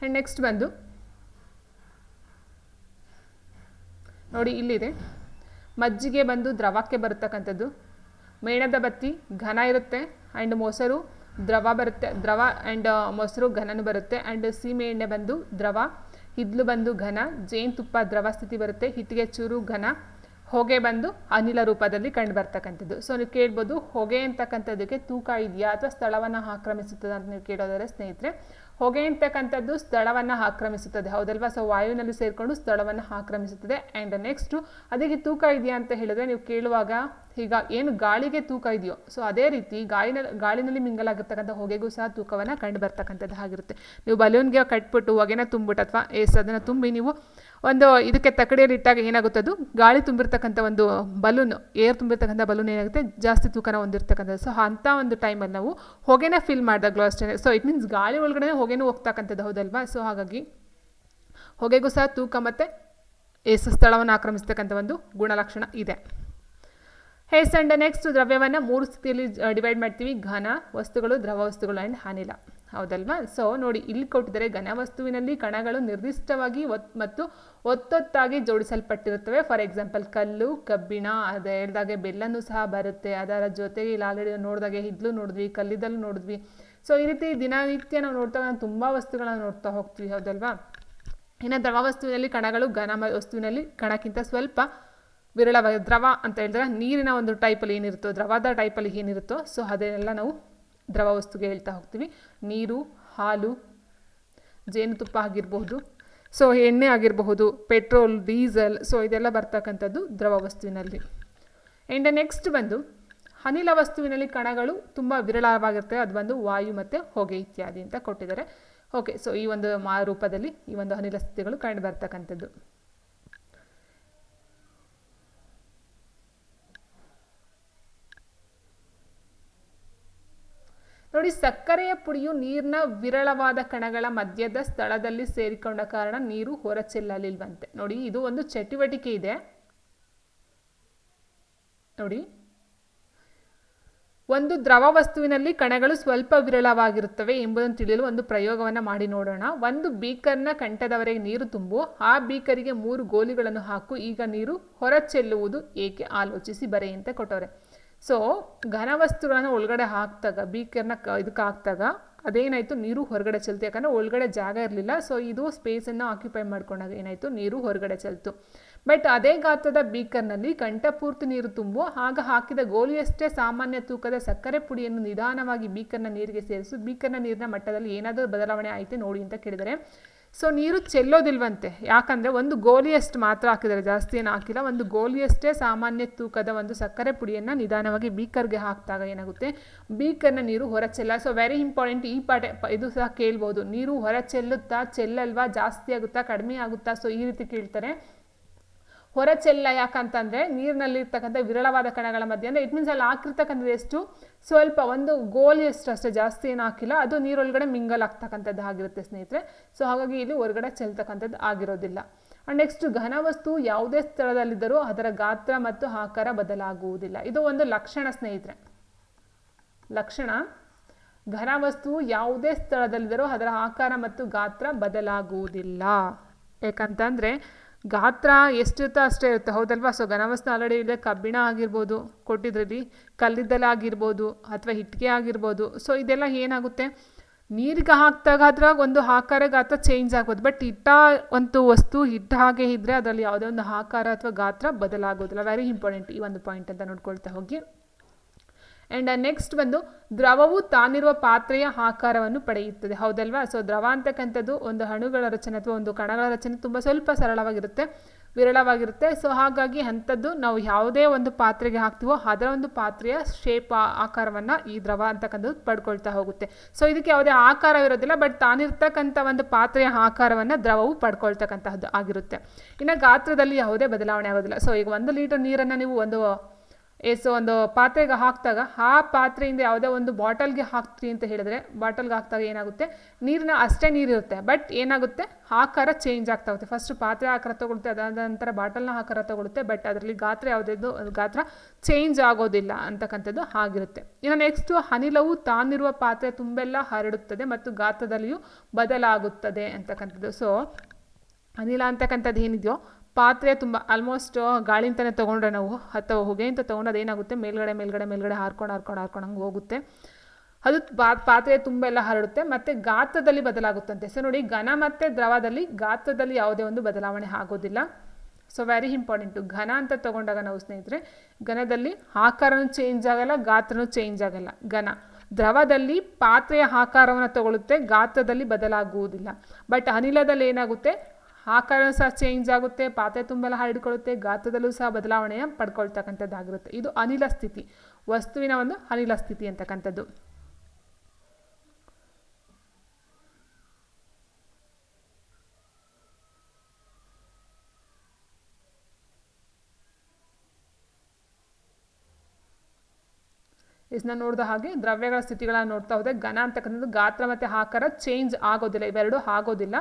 ಆ್ಯಂಡ್ ನೆಕ್ಸ್ಟ್ ಬಂದು ನೋಡಿ ಇಲ್ಲಿದೆ. ಮಜ್ಜಿಗೆ ಬಂದು ದ್ರವಕ್ಕೆ ಬರತಕ್ಕಂಥದ್ದು. ಮೇಣದ ಬತ್ತಿ ಘನ ಇರುತ್ತೆ ಆ್ಯಂಡ್ ಮೊಸರು ದ್ರವ ಬರುತ್ತೆ. ದ್ರವ ಆ್ಯಂಡ್ ಮೊಸರು ಘನನೂ ಬರುತ್ತೆ. ಆ್ಯಂಡ್ ಸೀಮೆ ಎಣ್ಣೆ ಬಂದು ದ್ರವ ಹಿದ್ಲು ಬಂದು ಘನ ಜೇನುತುಪ್ಪ ದ್ರವ ಸ್ಥಿತಿ ಬರುತ್ತೆ, ಹಿಟ್ಟಿಗೆ ಚೂರು ಘನ, ಹೊಗೆ ಬಂದು ಅನಿಲ ರೂಪದಲ್ಲಿ ಕಂಡು ಬರ್ತಕ್ಕಂಥದ್ದು ಸೊ ನೀವು ಕೇಳ್ಬೋದು, ಹೊಗೆ ಅಂತಕ್ಕಂಥದ್ದಕ್ಕೆ ತೂಕ ಇದೆಯಾ ಅಥವಾ ಸ್ಥಳವನ್ನು ಆಕ್ರಮಿಸುತ್ತದೆ ಅಂತ ನೀವು ಕೇಳೋದಾದರೆ ಸ್ನೇಹಿತರೆ, ಹೊಗೆ ಅಂತಕ್ಕಂಥದ್ದು ಸ್ಥಳವನ್ನು ಆಕ್ರಮಿಸುತ್ತದೆ. ಹೌದಲ್ವಾ? ಸೊ ವಾಯುವಿನಲ್ಲಿ ಸೇರಿಕೊಂಡು ಸ್ಥಳವನ್ನು ಆಕ್ರಮಿಸುತ್ತದೆ. ಆ್ಯಂಡ್ ನೆಕ್ಸ್ಟು ಅದಕ್ಕೆ ತೂಕ ಇದೆಯಾ ಅಂತ ಹೇಳಿದ್ರೆ ನೀವು ಕೇಳುವಾಗ ಈಗ ಏನು ಗಾಳಿಗೆ ತೂಕ ಇದೆಯೋ ಸೊ ಅದೇ ರೀತಿ ಗಾಳಿನಲ್ಲಿ ಗಾಳಿನಲ್ಲಿ ಮಿಂಗಲಾಗಿರ್ತಕ್ಕಂಥ ಹೊಗೆಗೂ ಸಹ ತೂಕವನ್ನು ಕಂಡು ಬರ್ತಕ್ಕಂಥದ್ದು ಆಗಿರುತ್ತೆ ನೀವು ಬಲೂನ್ಗೆ ಕಟ್ಬಿಟ್ಟು ಹೊಗೆನ ತುಂಬಿಟ್ಟು ಅಥವಾ ಏಸ್ ಅದನ್ನು ತುಂಬಿ ನೀವು ಒಂದು ಇದಕ್ಕೆ ತಕ್ಕಡಿಯಲ್ಲಿ ಇಟ್ಟಾಗ ಏನಾಗುತ್ತೆ ಅದು? ಗಾಳಿ ತುಂಬಿರ್ತಕ್ಕಂಥ ಒಂದು ಬಲೂನ್ ಏರ್ ತುಂಬಿರ್ತಕ್ಕಂಥ ಬಲೂನ್ ಏನಾಗುತ್ತೆ? ಜಾಸ್ತಿ ತೂಕನ ಹೊಂದಿರ್ತಕ್ಕಂಥದ್ದು. ಸೊ ಅಂಥ ಒಂದು ಟೈಮಲ್ಲಿ ನಾವು ಹೊಗೆನ ಫಿಲ್ ಮಾಡಿದಾಗಲೂ ಅಷ್ಟೇ. ಸೊ ಇಟ್ ಮೀನ್ಸ್ ಗಾಳಿ ಒಳಗಡೆ ಹೊಗೆನೂ ಹೋಗ್ತಕ್ಕಂಥದ್ದು ಹೌದಲ್ವಾ? ಸೊ ಹಾಗಾಗಿ ಹೊಗೆಗೂ ಸಹ ತೂಕ ಮತ್ತು ಏಸು ಸ್ಥಳವನ್ನು ಆಕ್ರಮಿಸ್ತಕ್ಕಂಥ ಒಂದು ಗುಣಲಕ್ಷಣ ಇದೆ. ಹೇಸ್ ಸಂಡೆ ನೆಕ್ಸ್ಟ್ ದ್ರವ್ಯವನ್ನು ಮೂರು ಸ್ಥಿತಿಯಲ್ಲಿ ಡಿವೈಡ್ ಮಾಡ್ತೀವಿ. ಘನ ವಸ್ತುಗಳು, ದ್ರವ ವಸ್ತುಗಳು ಆ್ಯಂಡ್ ಅನಿಲ ಹೌದಲ್ವಾ? ಸೊ ನೋಡಿ, ಇಲ್ಲಿ ಕೊಟ್ಟಿದ್ದಾರೆ ಘನ ವಸ್ತುವಿನಲ್ಲಿ ಕಣಗಳು ನಿರ್ದಿಷ್ಟವಾಗಿ ಒತ್, ಮತ್ತು ಒತ್ತೊತ್ತಾಗಿ ಜೋಡಿಸಲ್ಪಟ್ಟಿರುತ್ತವೆ. ಫಾರ್ ಎಕ್ಸಾಂಪಲ್ ಕಲ್ಲು, ಕಬ್ಬಿಣ, ಅದು ಹೇಳಿದಾಗೆ ಬೆಲ್ಲನೂ ಸಹ ಬರುತ್ತೆ. ಅದರ ಜೊತೆಗೆ ಇಲ್ಲಿ ಆಲ್ರೆಡಿ ನೋಡಿದಾಗೆ ಇದ್ಲು ನೋಡಿದ್ವಿ, ಕಲ್ಲಿದ್ದಲು ನೋಡಿದ್ವಿ. ಸೊ ಈ ರೀತಿ ದಿನನಿತ್ಯ ನಾವು ನೋಡ್ತಾ ತುಂಬ ವಸ್ತುಗಳನ್ನು ನೋಡ್ತಾ ಹೋಗ್ತೀವಿ. ಹೌದಲ್ವಾ? ಇನ್ನು ದ್ರವ ವಸ್ತುವಿನಲ್ಲಿ ಕಣಗಳು, ಘನ ವಸ್ತುವಿನಲ್ಲಿ ಕಣಕ್ಕಿಂತ ಸ್ವಲ್ಪ ವಿರಳವಾಗಿ ದ್ರವ ಅಂತ ಹೇಳಿದ್ರೆ ನೀರಿನ ಒಂದು ಟೈಪಲ್ಲಿ ಏನಿರುತ್ತೋ, ದ್ರವದ ಟೈಪಲ್ಲಿ ಏನಿರುತ್ತೋ ಸೊ ಅದನ್ನೆಲ್ಲ ನಾವು ದ್ರವ ವಸ್ತುಗೆ ಹೇಳ್ತಾ ಹೋಗ್ತೀವಿ. ನೀರು, ಹಾಲು, ಜೇನುತುಪ್ಪ ಆಗಿರಬಹುದು ಸೊ ಎಣ್ಣೆ ಆಗಿರಬಹುದು, ಪೆಟ್ರೋಲ್, ಡೀಸೆಲ್ ಸೊ ಇದೆಲ್ಲ ಬರ್ತಕ್ಕಂಥದ್ದು ದ್ರವ ವಸ್ತುವಿನಲ್ಲಿ. ಆ್ಯಂಡ್ ನೆಕ್ಸ್ಟ್ ಬಂದು ಅನಿಲ ವಸ್ತುವಿನಲ್ಲಿ ಕಣಗಳು ತುಂಬ ವಿರಳವಾಗಿರ್ತವೆ ಅದು ಬಂದು ವಾಯು ಮತ್ತು ಹೊಗೆ ಇತ್ಯಾದಿ ಅಂತ ಕೊಟ್ಟಿದ್ದಾರೆ. ಓಕೆ ಸೊ ಈ ಒಂದು ಮಾ ರೂಪದಲ್ಲಿ ಈ ಒಂದು ಅನಿಲ ಸ್ಥಿತಿಗಳು ಕಂಡು ಬರ್ತಕ್ಕಂಥದ್ದು. ನೋಡಿ, ಸಕ್ಕರೆಯ ಪುಡಿಯು ನೀರಿನ ವಿರಳವಾದ ಕಣಗಳ ಮಧ್ಯದ ಸ್ಥಳದಲ್ಲಿ ಸೇರಿಕೊಂಡ ಕಾರಣ ನೀರು ಹೊರಚೆಲ್ಲಲಿಲ್ವಂತೆ. ನೋಡಿ, ಇದು ಒಂದು ಚಟುವಟಿಕೆ ಇದೆ. ನೋಡಿ, ಒಂದು ದ್ರವ ವಸ್ತುವಿನಲ್ಲಿ ಕಣಗಳು ಸ್ವಲ್ಪ ವಿರಳವಾಗಿರುತ್ತವೆ ಎಂಬುದನ್ನು ತಿಳಿಯಲು ಒಂದು ಪ್ರಯೋಗವನ್ನು ಮಾಡಿ ನೋಡೋಣ. ಒಂದು ಬೀಕರ್ನ ಕಂಠದವರೆಗೆ ನೀರು ತುಂಬು. ಆ ಬೀಕರಿಗೆ ಮೂರು ಗೋಲಿಗಳನ್ನು ಹಾಕು. ಈಗ ನೀರು ಹೊರಚೆಲ್ಲುವುದು ಏಕೆ? ಆಲೋಚಿಸಿ ಬರೆಯಂತೆ ಕೊಟ್ಟವರೆ. ಸೊ ಘನ ವಸ್ತುಗಳನ್ನು ಒಳಗಡೆ ಹಾಕಿದಾಗ ಬೀಕರ್ನ ಕ ಇದಕ್ಕೆ ಹಾಕಿದಾಗ ಅದೇನಾಯಿತು? ನೀರು ಹೊರಗಡೆ ಚೆಲ್ತು. ಯಾಕಂದರೆ ಒಳಗಡೆ ಜಾಗ ಇರಲಿಲ್ಲ. ಸೊ ಇದು ಸ್ಪೇಸನ್ನು ಆಕ್ಯುಪೈ ಮಾಡ್ಕೊಂಡಾಗ ಏನಾಯಿತು? ನೀರು ಹೊರಗಡೆ ಚೆಲ್ತು. ಬಟ್ ಅದೇ ಗಾತ್ರದ ಬೀಕರ್ನಲ್ಲಿ ಕಂಠಪೂರ್ತಿ ನೀರು ತುಂಬು ಆಗ ಹಾಕಿದ ಗೋಲಿಯಷ್ಟೇ ಸಾಮಾನ್ಯ ತೂಕದ ಸಕ್ಕರೆ ಪುಡಿಯನ್ನು ನಿಧಾನವಾಗಿ ಬೀಕರ್ನ ನೀರಿಗೆ ಸೇರಿಸು. ಬೀಕರ್ನ ನೀರಿನ ಮಟ್ಟದಲ್ಲಿ ಏನಾದರೂ ಬದಲಾವಣೆ ಆಯ್ತೆ ನೋಡಿ ಅಂತ ಕೇಳಿದರೆ ಸೊ ನೀರು ಚೆಲ್ಲೋದಿಲ್ವಂತೆ. ಯಾಕಂದರೆ ಒಂದು ಗೋಲಿಯಷ್ಟು ಮಾತ್ರ ಹಾಕಿದ್ದಾರೆ. ಜಾಸ್ತಿ ಏನು ಹಾಕಿಲ್ಲ. ಒಂದು ಗೋಲಿಯಷ್ಟೇ ಸಾಮಾನ್ಯ ತೂಕದ ಒಂದು ಸಕ್ಕರೆ ಪುಡಿಯನ್ನು ನಿಧಾನವಾಗಿ ಬೀಕರ್ಗೆ ಹಾಕಿದಾಗ ಏನಾಗುತ್ತೆ? ಬೀಕರ್ನ ನೀರು ಹೊರ ಚೆಲ್ಲ ಸೊ ವೆರಿ ಇಂಪಾರ್ಟೆಂಟ್ ಈ ಪಾಠ, ಇದು ಸಹ ಕೇಳ್ಬೋದು. ನೀರು ಹೊರ ಚೆಲ್ಲುತ್ತಾ ಚೆಲ್ಲಲ್ವಾ, ಜಾಸ್ತಿ ಆಗುತ್ತಾ, ಕಡಿಮೆ ಆಗುತ್ತಾ? ಸೊ ಈ ರೀತಿ ಕೇಳ್ತಾರೆ. ಹೊರ ಚೆಲ್ಲ ಯಾಕಂತಂದರೆ ನೀರಿನಲ್ಲಿರ್ತಕ್ಕಂಥ ವಿರಳವಾದ ಕಣಗಳ ಮಧ್ಯೆ, ಅಂದರೆ ಇಟ್ ಮೀನ್ಸ್ ಅಲ್ಲಿ ಹಾಕಿರ್ತಕ್ಕಂಥದ್ದು ಎಷ್ಟು? ಸ್ವಲ್ಪ ಒಂದು ಗೋಲಿಯಷ್ಟು ಅಷ್ಟೇ ಜಾಸ್ತಿ ಏನು ಹಾಕಿಲ್ಲ. ಅದು ನೀರೊಳಗಡೆ ಮಿಂಗಲ್ ಆಗ್ತಕ್ಕಂಥದ್ದು ಆಗಿರುತ್ತೆ ಸ್ನೇಹಿತರೆ. ಸೊ ಹಾಗಾಗಿ ಇಲ್ಲಿ ಹೊರಗಡೆ ಚೆಲ್ತಕ್ಕಂಥದ್ದು ಆಗಿರೋದಿಲ್ಲ. ಆ್ಯಂಡ್ ನೆಕ್ಸ್ಟ್ ಘನ ವಸ್ತು ಯಾವುದೇ ಸ್ಥಳದಲ್ಲಿದ್ದರೂ ಅದರ ಗಾತ್ರ ಮತ್ತು ಆಕಾರ ಬದಲಾಗುವುದಿಲ್ಲ. ಇದು ಒಂದು ಲಕ್ಷಣ ಸ್ನೇಹಿತರೆ. ಲಕ್ಷಣ, ಘನ ವಸ್ತು ಯಾವುದೇ ಸ್ಥಳದಲ್ಲಿದ್ದರೂ ಅದರ ಆಕಾರ ಮತ್ತು ಗಾತ್ರ ಬದಲಾಗುವುದಿಲ್ಲ. ಯಾಕಂತಂದರೆ ಗಾತ್ರ ಎಷ್ಟಿರುತ್ತೋ ಅಷ್ಟೇ ಇರುತ್ತೆ. ಹೌದಲ್ವಾ? ಸೊ ಘನವಸ್ತು ಆಲ್ರೆಡಿ ಇದೆ ಕಬ್ಬಿಣ ಆಗಿರ್ಬೋದು, ಕೊಟ್ಟಿದ್ರಲ್ಲಿ ಕಲ್ಲಿದ್ದಲಾಗಿರ್ಬೋದು ಅಥವಾ ಇಟ್ಟಿಗೆ ಆಗಿರ್ಬೋದು. ಸೊ ಇದೆಲ್ಲ ಏನಾಗುತ್ತೆ? ನೀರಿಗೆ ಹಾಕಿದಾಗ ಅದ್ರಾಗ ಒಂದು ಆಕಾರ ಗಾತ್ರ ಚೇಂಜ್ ಆಗ್ಬೋದು. ಬಟ್ ಇಟ್ಟ ಒಂದು ವಸ್ತು ಇಟ್ಟ ಹಾಗೆ ಇದ್ದರೆ ಅದರಲ್ಲಿ ಯಾವುದೇ ಒಂದು ಆಕಾರ ಅಥವಾ ಗಾತ್ರ ಬದಲಾಗೋದಿಲ್ಲ. ವೆರಿ ಇಂಪಾರ್ಟೆಂಟ್ ಈ ಒಂದು ಪಾಯಿಂಟ್ ಅಂತ ನೋಡ್ಕೊಳ್ತಾ ಹೋಗಿ. ಆ್ಯಂಡ್ ನೆಕ್ಸ್ಟ್ ಬಂದು ದ್ರವವು ತಾನಿರುವ ಪಾತ್ರೆಯ ಆಕಾರವನ್ನು ಪಡೆಯುತ್ತದೆ. ಹೌದಲ್ವಾ? ಸೊ ದ್ರವ ಅಂತಕ್ಕಂಥದ್ದು ಒಂದು ಹಣುಗಳ ರಚನೆ ಅಥವಾ ಒಂದು ಕಣಗಳ ರಚನೆ ತುಂಬ ಸ್ವಲ್ಪ ಸರಳವಾಗಿರುತ್ತೆ, ವಿರಳವಾಗಿರುತ್ತೆ. ಸೊ ಹಾಗಾಗಿ ಅಂಥದ್ದು ನಾವು ಯಾವುದೇ ಒಂದು ಪಾತ್ರೆಗೆ ಹಾಕ್ತೀವೋ ಅದರ ಒಂದು ಪಾತ್ರೆಯ ಶೇಪ್ ಆಕಾರವನ್ನು ಈ ದ್ರವ ಅಂತಕ್ಕಂಥದ್ದು ಪಡ್ಕೊಳ್ತಾ ಹೋಗುತ್ತೆ. ಸೊ ಇದಕ್ಕೆ ಯಾವುದೇ ಆಕಾರವಿರೋದಿಲ್ಲ ಬಟ್ ತಾನಿರ್ತಕ್ಕಂಥ ಒಂದು ಪಾತ್ರೆಯ ಆಕಾರವನ್ನು ದ್ರವವು ಪಡ್ಕೊಳ್ತಕ್ಕಂತಹದ್ದು ಆಗಿರುತ್ತೆ. ಇನ್ನು ಗಾತ್ರದಲ್ಲಿ ಯಾವುದೇ ಬದಲಾವಣೆ ಆಗೋದಿಲ್ಲ. ಸೊ ಈಗ ಒಂದು ಲೀಟರ್ ನೀರನ್ನು ನೀವು ಒಂದು ಎಸ್ ಒಂದು ಪಾತ್ರೆಗೆ ಹಾಕಿದಾಗ, ಆ ಪಾತ್ರೆಯಿಂದ ಯಾವುದೇ ಒಂದು ಬಾಟಲ್ಗೆ ಹಾಕ್ತೀರಿ ಅಂತ ಹೇಳಿದ್ರೆ, ಬಾಟಲ್ಗೆ ಹಾಕಿದಾಗ ಏನಾಗುತ್ತೆ? ನೀರಿನ ಅಷ್ಟೇ ನೀರಿರುತ್ತೆ, ಬಟ್ ಏನಾಗುತ್ತೆ? ಆಕಾರ ಚೇಂಜ್ ಆಗ್ತಾ ಹೋಗುತ್ತೆ. ಫಸ್ಟ್ ಪಾತ್ರೆ ಆಕಾರ ತಗೊಳುತ್ತೆ, ಅದಾದ ನಂತರ ಬಾಟಲ್ನ ಆಕಾರ ತಗೊಳುತ್ತೆ, ಬಟ್ ಅದರಲ್ಲಿ ಗಾತ್ರ ಯಾವುದೇ ಗಾತ್ರ ಚೇಂಜ್ ಆಗೋದಿಲ್ಲ ಅಂತಕ್ಕಂಥದ್ದು ಆಗಿರುತ್ತೆ ಇನ್ನು ನೆಕ್ಸ್ಟು ಅನಿಲವು ತಾನಿರುವ ಪಾತ್ರೆ ತುಂಬೆಲ್ಲ ಹರಡುತ್ತದೆ ಮತ್ತು ಗಾತ್ರದಲ್ಲಿಯೂ ಬದಲಾಗುತ್ತದೆ ಅಂತಕ್ಕಂಥದ್ದು. ಸೊ ಅನಿಲ ಅಂತಕ್ಕಂಥದ್ದು ಏನಿದೆಯೋ ಪಾತ್ರೆ ತುಂಬ ಆಲ್ಮೋಸ್ಟ್ ಗಾಳಿ ಅಂತಲೇ ತೊಗೊಂಡ್ರೆ ನಾವು ಅಥವಾ ಹೊಗೆ ಅಂತ ತೊಗೊಂಡು ಅದೇನಾಗುತ್ತೆ ಮೇಲ್ಗಡೆ ಮೇಲ್ಗಡೆ ಮೇಲ್ಗಡೆ ಹಾರ್ಕೊಂಡು ಹಾರ್ಕೊಂಡು ಹಾರ್ಕೊಂಡು ಹಂಗೆ ಹೋಗುತ್ತೆ. ಅದು ಬಾ ಪಾತ್ರೆ ತುಂಬ ಎಲ್ಲ ಹರಡುತ್ತೆ. ಮತ್ತು ಗಾತ್ರದಲ್ಲಿ ಬದಲಾಗುತ್ತಂತೆ. ಸೊ ನೋಡಿ, ಘನ ಮತ್ತು ದ್ರವದಲ್ಲಿ ಗಾತ್ರದಲ್ಲಿ ಯಾವುದೇ ಒಂದು ಬದಲಾವಣೆ ಆಗೋದಿಲ್ಲ. ಸೊ ವೆರಿ ಇಂಪಾರ್ಟೆಂಟು ಘನ ಅಂತ ತೊಗೊಂಡಾಗ ನಾವು ಸ್ನೇಹಿತರೆ, ಘನದಲ್ಲಿ ಆಕಾರನೂ ಚೇಂಜ್ ಆಗಲ್ಲ, ಗಾತ್ರನೂ ಚೇಂಜ್ ಆಗಲ್ಲ. ಘನ. ದ್ರವದಲ್ಲಿ ಪಾತ್ರೆಯ ಆಕಾರವನ್ನು ತಗೊಳ್ಳುತ್ತೆ, ಗಾತ್ರದಲ್ಲಿ ಬದಲಾಗುವುದಿಲ್ಲ. ಬಟ್ ಅನಿಲದಲ್ಲಿ ಏನಾಗುತ್ತೆ? ಆಕಾರ ಸಹ ಚೇಂಜ್ ಆಗುತ್ತೆ, ಪಾತ್ರೆ ತುಂಬೆಲ್ಲ ಹರಡಿಕೊಳ್ಳುತ್ತೆ, ಗಾತ್ರದಲ್ಲೂ ಸಹ ಬದಲಾವಣೆಯ ಪಡ್ಕೊಳ್ತಕ್ಕಂಥದ್ದಾಗಿರುತ್ತೆ. ಇದು ಅನಿಲ ಸ್ಥಿತಿ, ವಸ್ತುವಿನ ಒಂದು ಅನಿಲ ಸ್ಥಿತಿ ಅಂತಕ್ಕಂಥದ್ದು. ಇದನ್ನ ನೋಡಿದ ಹಾಗೆ ದ್ರವ್ಯಗಳ ಸ್ಥಿತಿಗಳನ್ನ ನೋಡ್ತಾ ಹೋದರೆ ಘನ ಅಂತಕ್ಕಂಥದ್ದು ಗಾತ್ರ ಮತ್ತು ಆಕಾರ ಚೇಂಜ್ ಆಗೋದಿಲ್ಲ, ಇವೆರಡು ಆಗೋದಿಲ್ಲ.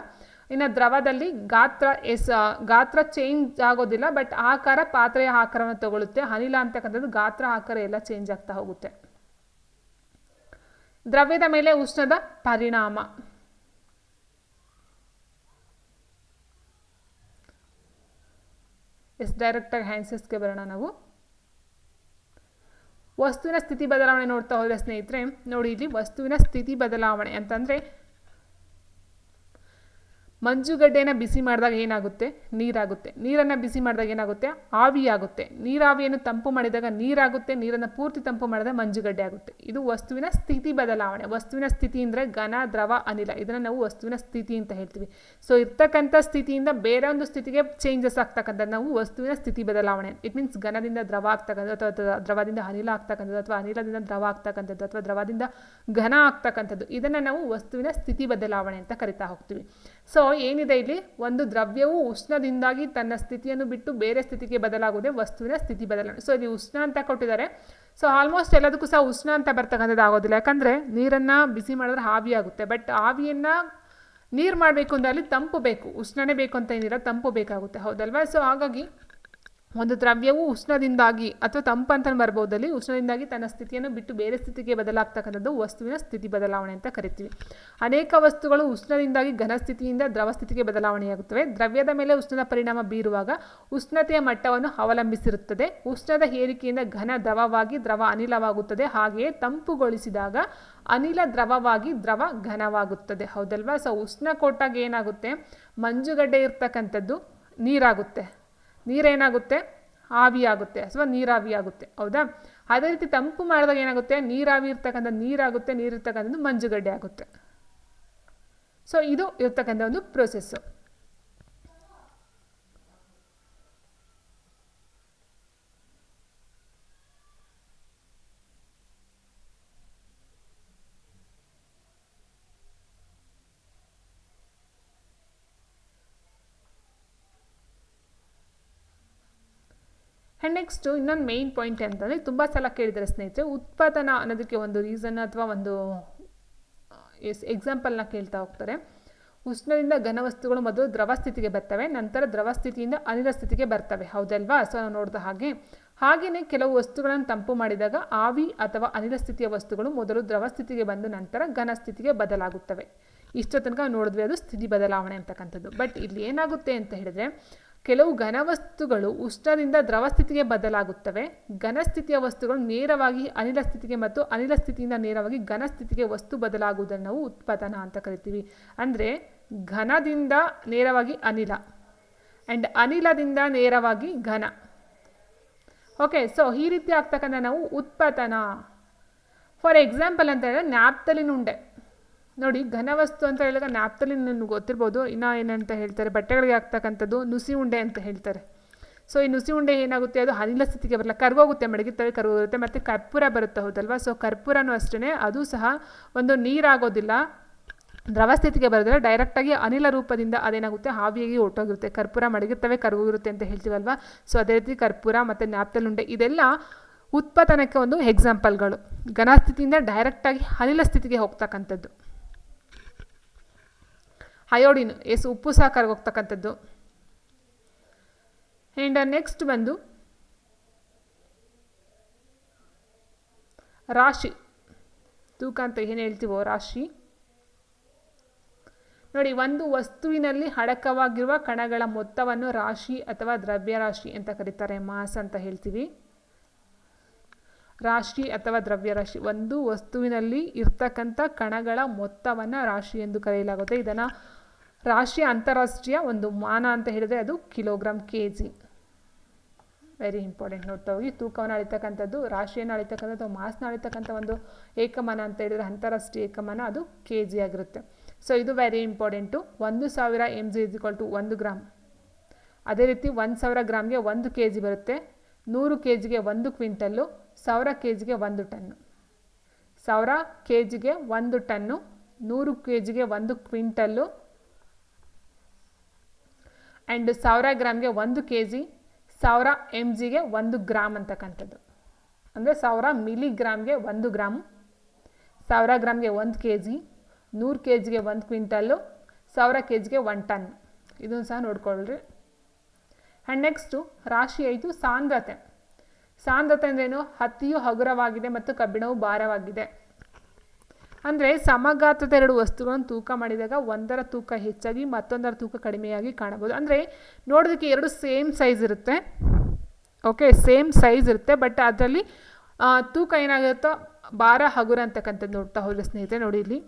ಇನ್ನು ದ್ರವದಲ್ಲಿ ಗಾತ್ರ ಎಸ್ ಗಾತ್ರ ಚೇಂಜ್ ಆಗೋದಿಲ್ಲ ಬಟ್ ಆಕಾರ ಪಾತ್ರೆಯ ಆಕಾರವನ್ನು ತಗೊಳ್ಳುತ್ತೆ. ಅನಿಲ ಅಂತಕ್ಕಂಥದ್ದು ಗಾತ್ರ ಆಕಾರ ಎಲ್ಲ ಚೇಂಜ್ ಆಗ್ತಾ ಹೋಗುತ್ತೆ. ದ್ರವ್ಯದ ಮೇಲೆ ಉಷ್ಣದ ಪರಿಣಾಮ. ಎಸ್ ಡೈರೆಕ್ಟಾಗಿ ಹ್ಯಾಂಡ್ಸಸ್ಗೆ ಬರೋಣ ನಾವು. ವಸ್ತುವಿನ ಸ್ಥಿತಿ ಬದಲಾವಣೆ ನೋಡ್ತಾ ಹೋದರೆ ಸ್ನೇಹಿತರೆ, ನೋಡಿ ಇಲ್ಲಿ ವಸ್ತುವಿನ ಸ್ಥಿತಿ ಬದಲಾವಣೆ ಅಂತಂದರೆ ಮಂಜುಗಡ್ಡೆನ ಬಿಸಿ ಮಾಡಿದಾಗ ಏನಾಗುತ್ತೆ? ನೀರಾಗುತ್ತೆ. ನೀರನ್ನು ಬಿಸಿ ಮಾಡಿದಾಗ ಏನಾಗುತ್ತೆ? ಆವಿಯಾಗುತ್ತೆ. ನೀರಾವಿಯನ್ನು ತಂಪು ಮಾಡಿದಾಗ ನೀರಾಗುತ್ತೆ. ನೀರನ್ನು ಪೂರ್ತಿ ತಂಪು ಮಾಡಿದಾಗ ಮಂಜುಗಡ್ಡೆ ಆಗುತ್ತೆ. ಇದು ವಸ್ತುವಿನ ಸ್ಥಿತಿ ಬದಲಾವಣೆ. ವಸ್ತುವಿನ ಸ್ಥಿತಿ ಅಂದರೆ ಘನ, ದ್ರವ, ಅನಿಲ. ಇದನ್ನು ನಾವು ವಸ್ತುವಿನ ಸ್ಥಿತಿ ಅಂತ ಹೇಳ್ತೀವಿ. ಸೊ ಇರ್ತಕ್ಕಂಥ ಸ್ಥಿತಿಯಿಂದ ಬೇರೆ ಒಂದು ಸ್ಥಿತಿಗೆ ಚೇಂಜಸ್ ಆಗ್ತಕ್ಕಂಥದ್ದು ನಾವು ವಸ್ತುವಿನ ಸ್ಥಿತಿ ಬದಲಾವಣೆ. ಇಟ್ ಮೀನ್ಸ್ ಘನದಿಂದ ದ್ರವ ಆಗ್ತಕ್ಕಂಥದ್ದು ಅಥವಾ ದ್ರವದಿಂದ ಅನಿಲ ಆಗ್ತಕ್ಕಂಥದ್ದು ಅಥವಾ ಅನಿಲದಿಂದ ದ್ರವ ಆಗ್ತಕ್ಕಂಥದ್ದು ಅಥವಾ ದ್ರವದಿಂದ ಘನ ಆಗ್ತಕ್ಕಂಥದ್ದು. ಇದನ್ನು ನಾವು ವಸ್ತುವಿನ ಸ್ಥಿತಿ ಬದಲಾವಣೆ ಅಂತ ಕರಿತಾ ಹೋಗ್ತೀವಿ. ಸೊ ಏನಿದೆ ಇಲ್ಲಿ? ಒಂದು ದ್ರವ್ಯವು ಉಷ್ಣದಿಂದಾಗಿ ತನ್ನ ಸ್ಥಿತಿಯನ್ನು ಬಿಟ್ಟು ಬೇರೆ ಸ್ಥಿತಿಗೆ ಬದಲಾಗುವುದೇ ವಸ್ತುವಿನ ಸ್ಥಿತಿ ಬದಲಾವಣೆ. ಸೊ ಇಲ್ಲಿ ಉಷ್ಣ ಅಂತ ಕೊಟ್ಟಿದ್ದಾರೆ. ಸೊ ಆಲ್ಮೋಸ್ಟ್ ಎಲ್ಲದಕ್ಕೂ ಸಹ ಉಷ್ಣ ಅಂತ ಬರ್ತಕ್ಕಂಥದ್ದು ಆಗೋದಿಲ್ಲ. ಯಾಕಂದರೆ ನೀರನ್ನು ಬಿಸಿ ಮಾಡಿದ್ರೆ ಆವಿ ಆಗುತ್ತೆ. ಬಟ್ ಆವಿಯನ್ನು ನೀರು ಮಾಡಬೇಕು ಅಂದರೆ ಅಲ್ಲಿ ತಂಪು ಬೇಕು. ಉಷ್ಣನೇ ಬೇಕು ಅಂತ ಏನಿಲ್ಲ, ತಂಪು ಬೇಕಾಗುತ್ತೆ. ಹೌದಲ್ವಾ? ಸೊ ಹಾಗಾಗಿ ಒಂದು ದ್ರವ್ಯವು ಉಷ್ಣದಿಂದಾಗಿ ಅಥವಾ ತಂಪು ಅಂತ ಬರ್ಬೋದಲ್ಲಿ ಉಷ್ಣದಿಂದಾಗಿ ತನ್ನ ಸ್ಥಿತಿಯನ್ನು ಬಿಟ್ಟು ಬೇರೆ ಸ್ಥಿತಿಗೆ ಬದಲಾಗ್ತಕ್ಕಂಥದ್ದು ವಸ್ತುವಿನ ಸ್ಥಿತಿ ಬದಲಾವಣೆ ಅಂತ ಕರಿತೀವಿ. ಅನೇಕ ವಸ್ತುಗಳು ಉಷ್ಣದಿಂದಾಗಿ ಘನ ಸ್ಥಿತಿಯಿಂದ ದ್ರವ ಸ್ಥಿತಿಗೆ ಬದಲಾವಣೆಯಾಗುತ್ತವೆ. ದ್ರವ್ಯದ ಮೇಲೆ ಉಷ್ಣದ ಪರಿಣಾಮ ಬೀರುವಾಗ ಉಷ್ಣತೆಯ ಮಟ್ಟವನ್ನು ಅವಲಂಬಿಸಿರುತ್ತದೆ. ಉಷ್ಣದ ಏರಿಕೆಯಿಂದ ಘನ ದ್ರವವಾಗಿ ದ್ರವ ಅನಿಲವಾಗುತ್ತದೆ. ಹಾಗೆಯೇ ತಂಪುಗೊಳಿಸಿದಾಗ ಅನಿಲ ದ್ರವವಾಗಿ ದ್ರವ ಘನವಾಗುತ್ತದೆ. ಹೌದಲ್ವಾ? ಸೊ ಉಷ್ಣ ಕೊಟ್ಟಾಗ ಏನಾಗುತ್ತೆ? ಮಂಜುಗಡ್ಡೆ ಇರ್ತಕ್ಕಂಥದ್ದು ನೀರಾಗುತ್ತೆ. ನೀರೇನಾಗುತ್ತೆ? ಆವಿಯಾಗುತ್ತೆ ಅಥವಾ ನೀರಾವಿಯಾಗುತ್ತೆ ಹೌದಾ? ಅದೇ ರೀತಿ ತಂಪು ಮಾಡಿದಾಗ ಏನಾಗುತ್ತೆ? ನೀರಾವಿ ಇರ್ತಕ್ಕಂಥ ನೀರಾಗುತ್ತೆ, ನೀರಿರ್ತಕ್ಕಂಥದ್ದು ಮಂಜುಗಡ್ಡೆ ಆಗುತ್ತೆ. ಸೊ ಇದು ಇರ್ತಕ್ಕಂಥ ಒಂದು ಪ್ರೊಸೆಸ್ಸು ಆ್ಯಂಡ್ ನೆಕ್ಸ್ಟು ಇನ್ನೊಂದು ಮೇಯ್ನ್ ಪಾಯಿಂಟ್ ಅಂತಂದರೆ ತುಂಬ ಸಲ ಕೇಳಿದರೆ ಸ್ನೇಹಿತರೆ, ಉತ್ಪಾದನಾ ಅನ್ನೋದಕ್ಕೆ ಒಂದು ರೀಸನ್ ಅಥವಾ ಒಂದು ಎಸ್ ಎಕ್ಸಾಂಪಲ್ನ ಕೇಳ್ತಾ ಹೋಗ್ತಾರೆ. ಉಷ್ಣದಿಂದ ಘನವಸ್ತುಗಳು ಮೊದಲು ದ್ರವ ಸ್ಥಿತಿಗೆ ಬರ್ತವೆ, ನಂತರ ದ್ರವ ಸ್ಥಿತಿಯಿಂದ ಅನಿಲ ಸ್ಥಿತಿಗೆ ಬರ್ತವೆ. ಹೌದಲ್ವಾ? ಸೊ ನಾವು ನೋಡಿದ ಹಾಗೆ. ಹಾಗೆಯೇ ಕೆಲವು ವಸ್ತುಗಳನ್ನು ತಂಪು ಮಾಡಿದಾಗ ಆವಿ ಅಥವಾ ಅನಿಲ ಸ್ಥಿತಿಯ ವಸ್ತುಗಳು ಮೊದಲು ದ್ರವ ಸ್ಥಿತಿಗೆ ಬಂದು ನಂತರ ಘನ ಸ್ಥಿತಿಗೆ ಬದಲಾಗುತ್ತವೆ. ಇಷ್ಟೋ ತನಕ ನೋಡಿದ್ವಿ ಅದು ಸ್ಥಿತಿ ಬದಲಾವಣೆ ಅಂತಕ್ಕಂಥದ್ದು. ಬಟ್ ಇಲ್ಲಿ ಏನಾಗುತ್ತೆ ಅಂತ ಹೇಳಿದ್ರೆ ಕೆಲವು ಘನವಸ್ತುಗಳು ಉಷ್ಣದಿಂದ ದ್ರವ ಸ್ಥಿತಿಗೆ ಬದಲಾಗುತ್ತವೆ. ಘನಸ್ಥಿತಿಯ ವಸ್ತುಗಳು ನೇರವಾಗಿ ಅನಿಲ ಸ್ಥಿತಿಗೆ ಮತ್ತು ಅನಿಲ ಸ್ಥಿತಿಯಿಂದ ನೇರವಾಗಿ ಘನ ಸ್ಥಿತಿಗೆ ವಸ್ತು ಬದಲಾಗುವುದನ್ನು ನಾವು ಉತ್ಪಾದನ ಅಂತ ಕರಿತೀವಿ. ಅಂದರೆ ಘನದಿಂದ ನೇರವಾಗಿ ಅನಿಲ ಆ್ಯಂಡ್ ಅನಿಲದಿಂದ ನೇರವಾಗಿ ಘನ. ಓಕೆ ಸೊ ಈ ರೀತಿ ಆಗ್ತಕ್ಕಂಥ ನಾವು ಉತ್ಪತನ. ಫಾರ್ ಎಕ್ಸಾಂಪಲ್ ಅಂತ ಹೇಳಿದ್ರೆ ನ್ಯಾಪ್ತಲಿನ್ ಉಂಡೆ. ನೋಡಿ, ಘನವಸ್ತು ಅಂತ ಹೇಳಿದಾಗ ನ್ಯಾಪ್ತಲಿನ್ ನಿಮ್ಗೆ ಗೊತ್ತಿರ್ಬೋದು. ಇನ್ನೂ ಏನಂತ ಹೇಳ್ತಾರೆ? ಬಟ್ಟೆಗಳಿಗೆ ಹಾಕ್ತಕ್ಕಂಥದ್ದು ನುಸಿ ಉಂಡೆ ಅಂತ ಹೇಳ್ತಾರೆ. ಸೊ ಈ ನುಸಿ ಉಂಡೆ ಏನಾಗುತ್ತೆ? ಅದು ಅನಿಲ ಸ್ಥಿತಿಗೆ ಬರಲ್ಲ. ಕರ್ಗೋಗುತ್ತೆ ಮಡಗಿತ್ತಲ್ಲಿ ಕರ್ಗೋಗುತ್ತೆ, ಮತ್ತು ಕರ್ಪೂರ ಬರುತ್ತೆ ಹೌದಲ್ವಾ? ಸೊ ಕರ್ಪೂರನೂ ಅಷ್ಟೇ ಅದು ಸಹ ಒಂದು ನೀರಾಗೋದಿಲ್ಲ. ದ್ರವ ಸ್ಥಿತಿಗೆ ಬರೋದಿಲ್ಲ. ಡೈರೆಕ್ಟಾಗಿ ಅನಿಲ ರೂಪದಿಂದ ಅದೇನಾಗುತ್ತೆ? ಹಾವಿಯಾಗಿ ಹೊಟ್ಟೋಗಿರುತ್ತೆ ಕರ್ಪೂರ ಮಡಗಿರ್ತವೆ, ಕರ್ಗೋಗಿರುತ್ತೆ ಅಂತ ಹೇಳ್ತೀವಲ್ವಾ? ಸೊ ಅದೇ ರೀತಿ ಕರ್ಪೂರ ಮತ್ತು ನ್ಯಾಪ್ತಲುಂಡೆ ಇದೆಲ್ಲ ಉತ್ಪಾದನಕ್ಕೆ ಒಂದು ಎಕ್ಸಾಂಪಲ್ಗಳು ಘನಸ್ಥಿತಿಯಿಂದ ಡೈರೆಕ್ಟಾಗಿ ಅನಿಲ ಸ್ಥಿತಿಗೆ ಹೋಗ್ತಕ್ಕಂಥದ್ದು. ಅಯೋಡಿನ್ ಎಸ್ ಉಪ್ಪು ಸಾಕಾರಿಗೆ ಹೋಗ್ತಕ್ಕಂಥದ್ದು. ಆ್ಯಂಡ್ ನೆಕ್ಸ್ಟ್ ಬಂದು, ರಾಶಿ. ತೂಕ ಅಂತ ಏನು ಹೇಳ್ತೀವೋ, ರಾಶಿ. ನೋಡಿ, ಒಂದು ವಸ್ತುವಿನಲ್ಲಿ ಅಡಕವಾಗಿರುವ ಕಣಗಳ ಮೊತ್ತವನ್ನು ರಾಶಿ ಅಥವಾ ದ್ರವ್ಯರಾಶಿ ಅಂತ ಕರೀತಾರೆ, ಮಾಸ್ ಅಂತ ಹೇಳ್ತೀವಿ. ರಾಶಿ ಅಥವಾ ದ್ರವ್ಯರಾಶಿ, ಒಂದು ವಸ್ತುವಿನಲ್ಲಿ ಇರ್ತಕ್ಕಂಥ ಕಣಗಳ ಮೊತ್ತವನ್ನು ರಾಶಿ ಎಂದು ಕರೆಯಲಾಗುತ್ತೆ. ಇದನ್ನು ರಾಷ್ಟ್ರೀಯ ಅಂತಾರಾಷ್ಟ್ರೀಯ ಒಂದು ಮಾನ ಅಂತ ಹೇಳಿದರೆ ಅದು kilogram K G very important ನೋಡ್ತಾ ಹೋಗಿ ತೂಕವನ್ನು ಅಳಿತಕ್ಕಂಥದ್ದು, ರಾಷ್ಟ್ರೀಯನ ಅಳಿತಕ್ಕಂಥದ್ದು ಮಾಸ್ನ ಅಳಿತಕ್ಕಂಥ ಒಂದು ಏಕಮಾನ ಅಂತ ಹೇಳಿದರೆ ಅಂತಾರಾಷ್ಟ್ರೀಯ ಏಕಮಾನ ಅದು ಕೆ ಜಿ ಆಗಿರುತ್ತೆ. ಸೊ ಇದು ವೆರಿ ಇಂಪಾರ್ಟೆಂಟು ಒಂದು ಸಾವಿರ ಎಂ ಜಿ ಇಸ್ ಟು ಒಂದು ಗ್ರಾಮ್ ಅದೇ ರೀತಿ ಒಂದು ಸಾವಿರ ಗ್ರಾಮ್ಗೆ ಒಂದು ಕೆ ಜಿ ಬರುತ್ತೆ. ನೂರು ಕೆ ಜಿಗೆ ಒಂದು ಕ್ವಿಂಟಲ್ಲು ಸಾವಿರ ಕೆ ಜಿಗೆ ಒಂದು ಟನ್ನು ಸಾವಿರ ಕೆ ಜಿಗೆ ಒಂದು ಟನ್ನು ನೂರು ಕೆ ಜಿಗೆ ಒಂದು ಕ್ವಿಂಟಲ್ಲು ಆ್ಯಂಡ್ ಸಾವಿರ ಗ್ರಾಮ್ಗೆ ಒಂದು ಕೆ ಜಿ ಸಾವಿರ ಎಂ ಜಿಗೆ ಒಂದು ಗ್ರಾಮ್ ಅಂತಕ್ಕಂಥದ್ದು ಅಂದರೆ ಸಾವಿರ ಮಿಲಿಗ್ರಾಮ್ಗೆ ಒಂದು ಗ್ರಾಮ್, ಸಾವಿರ ಗ್ರಾಮ್ಗೆ ಒಂದು ಕೆ ಜಿ ನೂರು ಕೆ ಜಿಗೆ ಒಂದು ಕ್ವಿಂಟಲ್ಲು, ಸಾವಿರ ಕೆ ಜಿಗೆ ಒನ್ ಟನ್. ಇದನ್ನು ಸಹ ನೋಡ್ಕೊಳ್ರಿ. ಆ್ಯಂಡ್ ನೆಕ್ಸ್ಟು ರಾಶಿ ಐದು ಸಾಂದ್ರತೆ. ಸಾಂದ್ರತೆ ಅಂದ್ರೇನು? ಹತ್ತಿಯು ಹಗುರವಾಗಿದೆ ಮತ್ತು ಕಬ್ಬಿಣವು ಭಾರವಾಗಿದೆ. ಅಂದರೆ ಸಮಗಾತ್ರದ ಎರಡು ವಸ್ತುಗಳನ್ನು ತೂಕ ಮಾಡಿದಾಗ ಒಂದರ ತೂಕ ಹೆಚ್ಚಾಗಿ ಮತ್ತೊಂದರ ತೂಕ ಕಡಿಮೆಯಾಗಿ ಕಾಣಬಹುದು. ಅಂದರೆ ನೋಡೋದಕ್ಕೆ ಎರಡು ಸೇಮ್ ಸೈಜ್ ಇರುತ್ತೆ. ಓಕೆ ಸೇಮ್ ಸೈಜ್ ಇರುತ್ತೆ ಬಟ್ ಅದರಲ್ಲಿ ತೂಕ ಏನಾಗುತ್ತೋ ಭಾರ, ಹಗುರ ಅಂತಕ್ಕಂಥದ್ದು ನೋಡ್ತಾ ಹೋದರೆ ಸ್ನೇಹಿತರೆ, ನೋಡಿ ಇಲ್ಲಿ.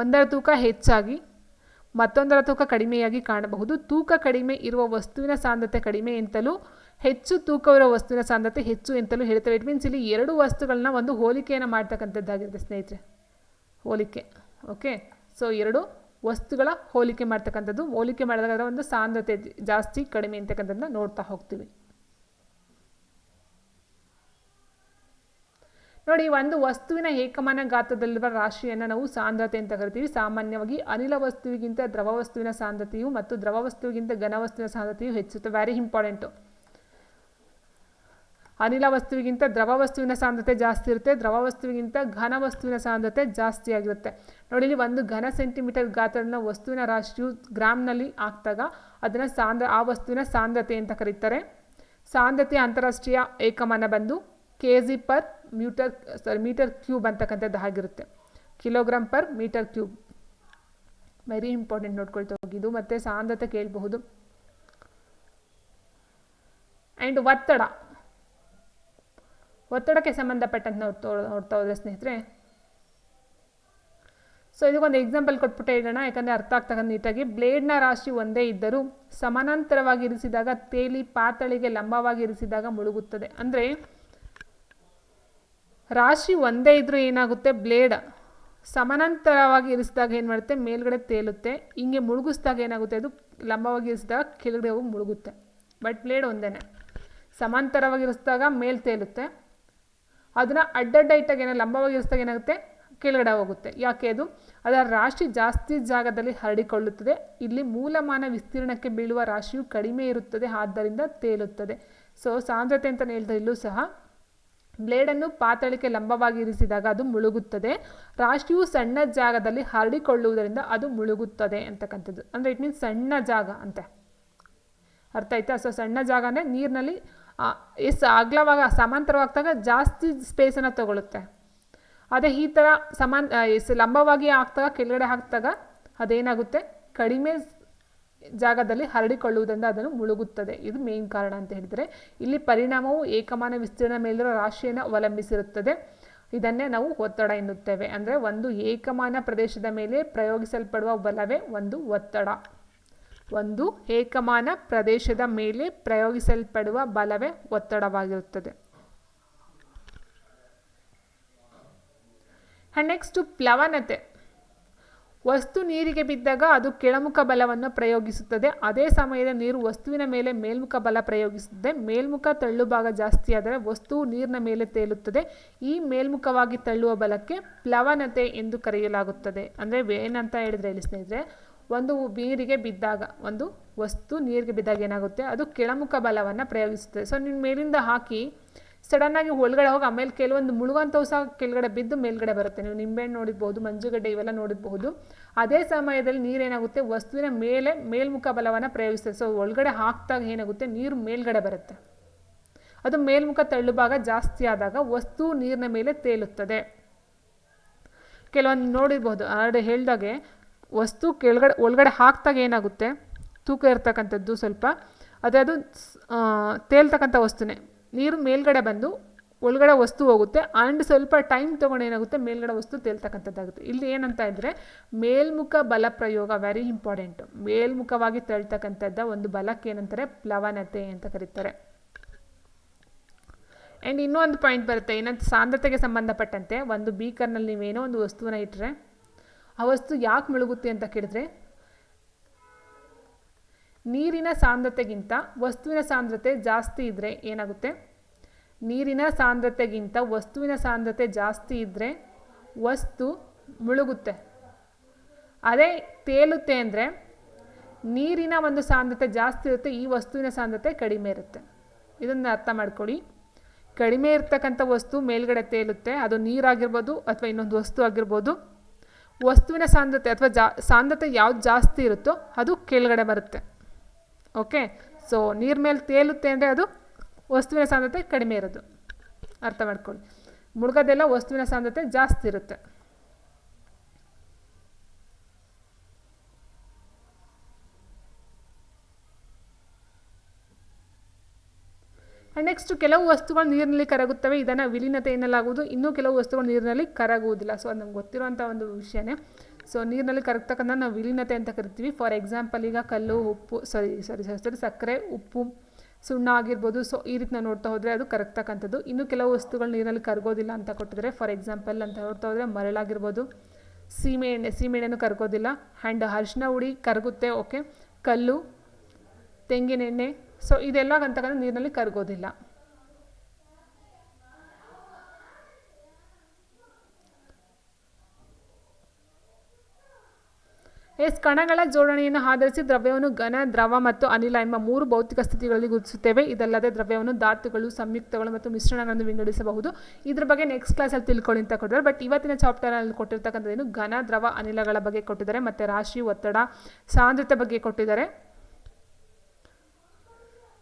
ಒಂದರ ತೂಕ ಹೆಚ್ಚಾಗಿ ಮತ್ತೊಂದರ ತೂಕ ಕಡಿಮೆಯಾಗಿ ಕಾಣಬಹುದು. ತೂಕ ಕಡಿಮೆ ಇರುವ ವಸ್ತುವಿನ ಸಾಂದ್ರತೆ ಕಡಿಮೆ ಎಂತಲೂ, ಹೆಚ್ಚು ತೂಕವಿರುವ ವಸ್ತುವಿನ ಸಾಂದ್ರತೆ ಹೆಚ್ಚು ಎಂತಲೂ ಹೇಳ್ತಾರೆ ಇಟ್ ಮೀನ್ಸ್ ಇಲ್ಲಿ ಎರಡು ವಸ್ತುಗಳನ್ನ ಒಂದು ಹೋಲಿಕೆಯನ್ನು ಮಾಡ್ತಕ್ಕಂಥದ್ದಾಗಿರುತ್ತೆ ಸ್ನೇಹಿತರೆ. ಹೋಲಿಕೆ ಓಕೆ ಸೊ ಎರಡು ವಸ್ತುಗಳ ಹೋಲಿಕೆ ಮಾಡ್ತಕ್ಕಂಥದ್ದು. ಹೋಲಿಕೆ ಮಾಡಿದಾಗ ಒಂದು ಸಾಂದ್ರತೆ ಜಾಸ್ತಿ ಕಡಿಮೆ ಅಂತಕ್ಕಂಥದ್ದನ್ನ ನೋಡ್ತಾ ಹೋಗ್ತೀವಿ. ನೋಡಿ, ಒಂದು ವಸ್ತುವಿನ ಏಕಮಾನ ಗಾತ್ರದಲ್ಲಿರುವ ರಾಶಿಯನ್ನು ನಾವು ಸಾಂದ್ರತೆ ಅಂತ ಕರಿತೀವಿ. ಸಾಮಾನ್ಯವಾಗಿ ಅನಿಲ ವಸ್ತುವಿಗಿಂತ ದ್ರವ ವಸ್ತುವಿನ ಸಾಂದ್ರತೆಯು ಮತ್ತು ದ್ರವ ವಸ್ತುವಿಗಿಂತ ಘನ ವಸ್ತುವಿನ ಸಾಂದ್ರತೆಯು ಹೆಚ್ಚುತ್ತೆ. ವೆರಿ ಇಂಪಾರ್ಟೆಂಟು ಅನಿಲ ವಸ್ತುವಿಗಿಂತ ದ್ರವ ವಸ್ತುವಿನ ಸಾಂದ್ರತೆ ಜಾಸ್ತಿ ಇರುತ್ತೆ. ದ್ರವ ವಸ್ತುವಿಗಿಂತ ಘನ ವಸ್ತುವಿನ ಸಾಂದ್ರತೆ ಜಾಸ್ತಿ ಆಗಿರುತ್ತೆ. ನೋಡಿ, ಇಲ್ಲಿ ಒಂದು ಘನ ಸೆಂಟಿಮೀಟರ್ ಗಾತ್ರದ ವಸ್ತುವಿನ ರಾಶಿಯು ಗ್ರಾಮ್ನಲ್ಲಿ ಹಾಕ್ದಾಗ ಅದನ್ನು ಸಾಂದ್ರ, ಆ ವಸ್ತುವಿನ ಸಾಂದ್ರತೆ ಅಂತ ಕರೀತಾರೆ. ಸಾಂದ್ರತೆ ಅಂತಾರಾಷ್ಟ್ರೀಯ ಏಕಮಾನ ಬಂದು K G per metre, sorry, metre cube ಅಂತಕ್ಕಂಥದ್ದು ಆಗಿರುತ್ತೆ kilogram per metre cube. Very important ನೋಡ್ಕೊಳ್ತಾ ಹೋಗಿದ್ದು ಮತ್ತು ಸಾಂದ್ರತೆ ಕೇಳಬಹುದು. ಆ್ಯಂಡ್ ಒತ್ತಡ. ಒತ್ತಡಕ್ಕೆ ಸಂಬಂಧಪಟ್ಟಂತೆ ನೋಡ್ತಾ ನೋಡ್ತಾ ಹೋದರೆ ಸ್ನೇಹಿತರೆ. ಸೊ ಇದಕ್ಕೊಂದು ಎಕ್ಸಾಂಪಲ್ ಕೊಟ್ಬಿಟ್ಟೆ ಇಡೋಣ ಯಾಕಂದರೆ ಅರ್ಥ ಆಗ್ತಕ್ಕಂಥ ನೀಟಾಗಿ. ಬ್ಲೇಡ್ನ ರಾಶಿ ಒಂದೇ ಇದ್ದರೂ ಸಮಾನಾಂತರವಾಗಿ ಇರಿಸಿದಾಗ ತೇಲಿ ಪಾತಳಿಗೆ ಲಂಬವಾಗಿ ಇರಿಸಿದಾಗ ಮುಳುಗುತ್ತದೆ. ಅಂದರೆ ರಾಶಿ ಒಂದೇ ಇದ್ದರೂ ಏನಾಗುತ್ತೆ? ಬ್ಲೇಡ್ ಸಮಾನಾಂತರವಾಗಿ ಇರಿಸಿದಾಗ ಏನು ಮಾಡುತ್ತೆ? ಮೇಲ್ಗಡೆ ತೇಲುತ್ತೆ. ಹಿಂಗೆ ಮುಳುಗಿಸಿದಾಗ ಏನಾಗುತ್ತೆ? ಅದು ಲಂಬವಾಗಿ ಇರಿಸಿದಾಗ ಕೆಳಗಡೆ ಹೋಗಿ ಮುಳುಗುತ್ತೆ. ಬಟ್ ಬ್ಲೇಡ್ ಒಂದೇ ಸಮಾಂತರವಾಗಿ ಇರಿಸಿದಾಗ ಮೇಲ್ ತೇಲುತ್ತೆ. ಅದನ್ನು ಅಡ್ಡಡ್ಡ ಏನೋ ಲಂಬವಾಗಿ ಇರಿಸಿದಾಗ ಏನಾಗುತ್ತೆ? ಕೆಳಗಡೆ ಹೋಗುತ್ತೆ. ಯಾಕೆ ಅದು? ಅದರ ರಾಶಿ ಜಾಸ್ತಿ ಜಾಗದಲ್ಲಿ ಹರಡಿಕೊಳ್ಳುತ್ತದೆ. ಇಲ್ಲಿ ಮೂಲಮಾನ ವಿಸ್ತೀರ್ಣಕ್ಕೆ ಬೀಳುವ ರಾಶಿಯು ಕಡಿಮೆ ಇರುತ್ತದೆ, ಆದ್ದರಿಂದ ತೇಲುತ್ತದೆ. ಸೊ ಸಾಂದ್ರತೆ ಅಂತ ಹೇಳ್ತಾ ಇಲ್ಲೂ ಸಹ ಬ್ಲೇಡನ್ನು ಪಾತಳಿಕೆ ಲಂಬವಾಗಿ ಇರಿಸಿದಾಗ ಅದು ಮುಳುಗುತ್ತದೆ. ರಾಶಿಯು ಸಣ್ಣ ಜಾಗದಲ್ಲಿ ಹರಡಿಕೊಳ್ಳುವುದರಿಂದ ಅದು ಮುಳುಗುತ್ತದೆ ಅಂತಕ್ಕಂಥದ್ದು. ಅಂದರೆ ಇಟ್ ಮೀನ್ಸ್ ಸಣ್ಣ ಜಾಗ ಅಂತೆ. ಅರ್ಥ ಆಯ್ತಾ? ಸೊ ಸಣ್ಣ ಜಾಗ ಅಂದರೆ ನೀರಿನಲ್ಲಿ ಎಷ್ಟು ಅಗ್ಲವಾಗ ಸಮಾಂತರವಾಗ್ದಾಗ ಜಾಸ್ತಿ ಸ್ಪೇಸನ್ನು ತಗೊಳ್ಳುತ್ತೆ ಅದೇ ಈ ಥರ ಸಮಾನ್ ಲಂಬವಾಗಿ ಹಾಕ್ದಾಗ ಕೆಳಗಡೆ ಹಾಕಿದಾಗ ಅದೇನಾಗುತ್ತೆ? ಕಡಿಮೆ ಜಾಗದಲ್ಲಿ ಹರಡಿಕೊಳ್ಳುವುದರಿಂದ ಅದನ್ನು ಮುಳುಗುತ್ತದೆ. ಇದು ಮೇನ್ ಕಾರಣ ಅಂತ ಹೇಳಿದರೆ ಇಲ್ಲಿ ಪರಿಣಾಮವು ಏಕಮಾನ ವಿಸ್ತೀರ್ಣ ಮೇಲಿರುವ ರಾಶಿಯನ್ನು ಅವಲಂಬಿಸಿರುತ್ತದೆ. ಇದನ್ನೇ ನಾವು ಒತ್ತಡ ಎನ್ನುತ್ತೇವೆ. ಅಂದರೆ ಒಂದು ಏಕಮಾನ ಪ್ರದೇಶದ ಮೇಲೆ ಪ್ರಯೋಗಿಸಲ್ಪಡುವ ಬಲವೇ ಒಂದು ಒತ್ತಡ. ಒಂದು ಏಕಮಾನ ಪ್ರದೇಶದ ಮೇಲೆ ಪ್ರಯೋಗಿಸಲ್ಪಡುವ ಬಲವೇ ಒತ್ತಡವಾಗಿರುತ್ತದೆ. ನೆಕ್ಸ್ಟು ಪ್ಲವನತೆ. ವಸ್ತು ನೀರಿಗೆ ಬಿದ್ದಾಗ ಅದು ಕೆಳಮುಖ ಬಲವನ್ನು ಪ್ರಯೋಗಿಸುತ್ತದೆ. ಅದೇ ಸಮಯದ ನೀರು ವಸ್ತುವಿನ ಮೇಲೆ ಮೇಲ್ಮುಖ ಬಲ ಪ್ರಯೋಗಿಸುತ್ತದೆ. ಮೇಲ್ಮುಖ ತಳ್ಳು ಭಾಗ ಜಾಸ್ತಿ ಆದರೆ ನೀರಿನ ಮೇಲೆ ತೇಲುತ್ತದೆ. ಈ ಮೇಲ್ಮುಖವಾಗಿ ತಳ್ಳುವ ಬಲಕ್ಕೆ ಪ್ಲವನತೆ ಎಂದು ಕರೆಯಲಾಗುತ್ತದೆ. ಅಂದರೆ ಏನಂತ ಹೇಳಿದ್ರೆ ಇಲ್ಲಿ ಸ್ನೇಹಿತರೆ ಒಂದು ನೀರಿಗೆ ಬಿದ್ದಾಗ, ಒಂದು ವಸ್ತು ನೀರಿಗೆ ಬಿದ್ದಾಗ ಏನಾಗುತ್ತೆ? ಅದು ಕೆಳಮುಖ ಬಲವನ್ನು ಪ್ರಯೋಗಿಸುತ್ತೆ ಸೊ ನಿಮ್ಮ ಮೇಲಿಂದ ಹಾಕಿ ಸಡನ್ನಾಗಿ ಒಳಗಡೆ ಹೋಗಿ, ಆಮೇಲೆ ಕೆಲವೊಂದು ಮುಳುಗಂಥವು ಸಹ ಕೆಳಗಡೆ ಬಿದ್ದು ಮೇಲ್ಗಡೆ ಬರುತ್ತೆ. ನೀವು ನಿಂಬೆಹಣ್ಣು ನೋಡಿರ್ಬೋದು, ಮಂಜುಗಡ್ಡೆ ಇವೆಲ್ಲ ನೋಡಿರಬಹುದು. ಅದೇ ಸಮಯದಲ್ಲಿ ನೀರೇನಾಗುತ್ತೆ ವಸ್ತುವಿನ ಮೇಲೆ ಮೇಲ್ಮುಖ ಬಲವನ್ನು ಪ್ರಯೋಗಿಸ್ತದೆ ಸೊ ಒಳಗಡೆ ಹಾಕಿದಾಗ ಏನಾಗುತ್ತೆ? ನೀರು ಮೇಲ್ಗಡೆ ಬರುತ್ತೆ. ಅದು ಮೇಲ್ಮುಖ ತಳ್ಳುಭಾಗ ಜಾಸ್ತಿ ಆದಾಗ ವಸ್ತು ನೀರಿನ ಮೇಲೆ ತೇಲುತ್ತದೆ. ಕೆಲವೊಂದು ನೋಡಿರ್ಬೋದು. ಆಲ್ರೆಡಿ ಹೇಳ್ದಾಗೆ ವಸ್ತು ಕೆಳಗಡೆ, ಒಳಗಡೆ ಹಾಕಿದಾಗ ಏನಾಗುತ್ತೆ? ತೂಕ ಇರ್ತಕ್ಕಂಥದ್ದು ಸ್ವಲ್ಪ. ಅದೇ ಅದು ತೇಲ್ತಕ್ಕಂಥ ವಸ್ತುನೇ. ನೀರು ಮೇಲ್ಗಡೆ ಬಂದು ಒಳಗಡೆ ವಸ್ತು ಹೋಗುತ್ತೆ. ಆ್ಯಂಡ್ ಸ್ವಲ್ಪ ಟೈಮ್ ತೊಗೊಂಡು ಏನಾಗುತ್ತೆ? ಮೇಲ್ಗಡೆ ವಸ್ತು ತೇಲ್ತಕ್ಕಂಥದ್ದಾಗುತ್ತೆ. ಇಲ್ಲಿ ಏನಂತ ಇದ್ದರೆ ಮೇಲ್ಮುಖ ಬಲ ಪ್ರಯೋಗ ವೆರಿ ಇಂಪಾರ್ಟೆಂಟ್ ಮೇಲ್ಮುಖವಾಗಿ ತಳ್ತಕ್ಕಂಥದ್ದ ಒಂದು ಬಲಕ್ಕೆ ಏನಂತಾರೆ? ಪ್ಲವನತೆ ಅಂತ ಕರೀತಾರೆ. ಆ್ಯಂಡ್ ಇನ್ನೂ ಒಂದು ಪಾಯಿಂಟ್ ಬರುತ್ತೆ. ಏನಂತ, ಸಾಂದ್ರತೆಗೆ ಸಂಬಂಧಪಟ್ಟಂತೆ ಒಂದು ಬೀಕರ್ನಲ್ಲಿ ನೀವೇನೋ ಒಂದು ವಸ್ತುವನ್ನ ಇಟ್ಟರೆ ಆ ವಸ್ತು ಯಾಕೆ ಮುಳುಗುತ್ತೆ ಅಂತ ಕೇಳಿದ್ರೆ, ನೀರಿನ ಸಾಂದ್ರತೆಗಿಂತ ವಸ್ತುವಿನ ಸಾಂದ್ರತೆ ಜಾಸ್ತಿ ಇದ್ದರೆ ಏನಾಗುತ್ತೆ? ನೀರಿನ ಸಾಂದ್ರತೆಗಿಂತ ವಸ್ತುವಿನ ಸಾಂದ್ರತೆ ಜಾಸ್ತಿ ಇದ್ದರೆ ವಸ್ತು ಮುಳುಗುತ್ತೆ. ಅದೇ ತೇಲುತ್ತೆ ಅಂದರೆ ನೀರಿನ ಒಂದು ಸಾಂದ್ರತೆ ಜಾಸ್ತಿ ಇರುತ್ತೆ, ಈ ವಸ್ತುವಿನ ಸಾಂದ್ರತೆ ಕಡಿಮೆ ಇರುತ್ತೆ. ಇದನ್ನು ಅರ್ಥ ಮಾಡ್ಕೊಳ್ಳಿ. ಕಡಿಮೆ ಇರ್ತಕ್ಕಂಥ ವಸ್ತು ಮೇಲ್ಗಡೆ ತೇಲುತ್ತೆ, ಅದು ನೀರಾಗಿರ್ಬೋದು ಅಥವಾ ಇನ್ನೊಂದು ವಸ್ತು ಆಗಿರ್ಬೋದು. ವಸ್ತುವಿನ ಸಾಂದ್ರತೆ ಅಥವಾ ಜಾ, ಸಾಂದ್ರತೆ ಯಾವ್ದು ಜಾಸ್ತಿ ಇರುತ್ತೋ ಅದು ಕೆಳಗಡೆ ಬರುತ್ತೆ. ಓಕೆ ಸೊ ನೀರ್ ಮೇಲೆ ತೇಲುತ್ತೆ ಅಂದರೆ ಅದು ವಸ್ತುವಿನ ಸಾಂದ್ರತೆ ಕಡಿಮೆ ಇರೋದು. ಅರ್ಥ ಮಾಡ್ಕೊಳ್ಳಿ. ಮುಳುಗೋದೆಲ್ಲ ವಸ್ತುವಿನ ಸಾಂದ್ರತೆ ಜಾಸ್ತಿ ಇರುತ್ತೆ. ನೆಕ್ಸ್ಟ್ ಕೆಲವು ವಸ್ತುಗಳು ನೀರಿನಲ್ಲಿ ಕರಗುತ್ತವೆ, ಇದನ್ನು ವಿಲೀನತೆ ಎನ್ನಲಾಗುವುದು. ಇನ್ನೂ ಕೆಲವು ವಸ್ತುಗಳು ನೀರಿನಲ್ಲಿ ಕರಗುವುದಿಲ್ಲ. ಸೊ ಅದು ನಮ್ಗೆ ಗೊತ್ತಿರುವಂಥ ಒಂದು ವಿಷಯನೇ. ಸೊ ನೀರಿನಲ್ಲಿ ಕರಗ್ತಕ್ಕಂಥ ನಾವು ವಿಲೀನತೆ ಅಂತ ಕರಿತೀವಿ. ಫಾರ್ ಎಕ್ಸಾಂಪಲ್ ಈಗ ಕಲ್ಲು, ಉಪ್ಪು ಸಾರಿ ಸಾರಿ ಸಾರಿ ಸಕ್ಕರೆ, ಉಪ್ಪು, ಸುಣ್ಣ ಆಗಿರ್ಬೋದು. ಸೊ ಈ ರೀತಿ ನಾವು ನೋಡ್ತಾ ಹೋದರೆ ಅದು ಕರಗ್ತಕ್ಕಂಥದ್ದು. ಇನ್ನು ಕೆಲವು ವಸ್ತುಗಳು ನೀರಿನಲ್ಲಿ ಕರಗೋದಿಲ್ಲ ಅಂತ ಕೊಟ್ಟಿದ್ರೆ ಫಾರ್ ಎಕ್ಸಾಂಪಲ್ ಅಂತ ನೋಡ್ತಾ ಹೋದರೆ ಮರಳಾಗಿರ್ಬೋದು ಸೀಮೆ ಎಣ್ಣೆ ಸೀಮೆ ಎಣ್ಣೆನೂ ಕರಗೋದಿಲ್ಲ. ಆ್ಯಂಡ್ ಅರಿಶಿನ ಹುಡಿ ಕರಗುತ್ತೆ ಓಕೆ ಕಲ್ಲು ತೆಂಗಿನ ಎಣ್ಣೆ ಸೊ ಇದೆಲ್ಲ ಅಂತಕ್ಕಂಥ ನೀರಿನಲ್ಲಿ ಕರಗೋದಿಲ್ಲ. ಎಸ್, ಕಣಗಳ ಜೋಡಣೆಯನ್ನು ಆಧರಿಸಿ ದ್ರವ್ಯವನ್ನು ಘನ, ದ್ರವ ಮತ್ತು ಅನಿಲ ಎಂಬ ಮೂರು ಭೌತಿಕ ಸ್ಥಿತಿಗಳಲ್ಲಿ ಗುರುತಿಸುತ್ತೇವೆ. ಇದಲ್ಲದೆ ದ್ರವ್ಯವನ್ನು ಧಾತುಗಳು, ಸಂಯುಕ್ತಗಳು ಮತ್ತು ಮಿಶ್ರಣಗಳನ್ನು ವಿಂಗಡಿಸಬಹುದು. ಇದ್ರ ಬಗ್ಗೆ ನೆಕ್ಸ್ಟ್ ಕ್ಲಾಸಲ್ಲಿ ತಿಳ್ಕೊಳ್ಳಿ ಅಂತ ಕೊಟ್ಟಿದ್ದಾರೆ. ಬಟ್ ಇವತ್ತಿನ ಚಾಪ್ಟರಲ್ಲಿ ಕೊಟ್ಟಿರ್ತಕ್ಕಂಥದ್ದೇನು? ಘನ, ದ್ರವ, ಅನಿಲಗಳ ಬಗ್ಗೆ ಕೊಟ್ಟಿದ್ದಾರೆ. ಮತ್ತು ರಾಶಿ ಒತ್ತಡ, ಸಾಂದ್ರತೆ ಬಗ್ಗೆ ಕೊಟ್ಟಿದ್ದಾರೆ.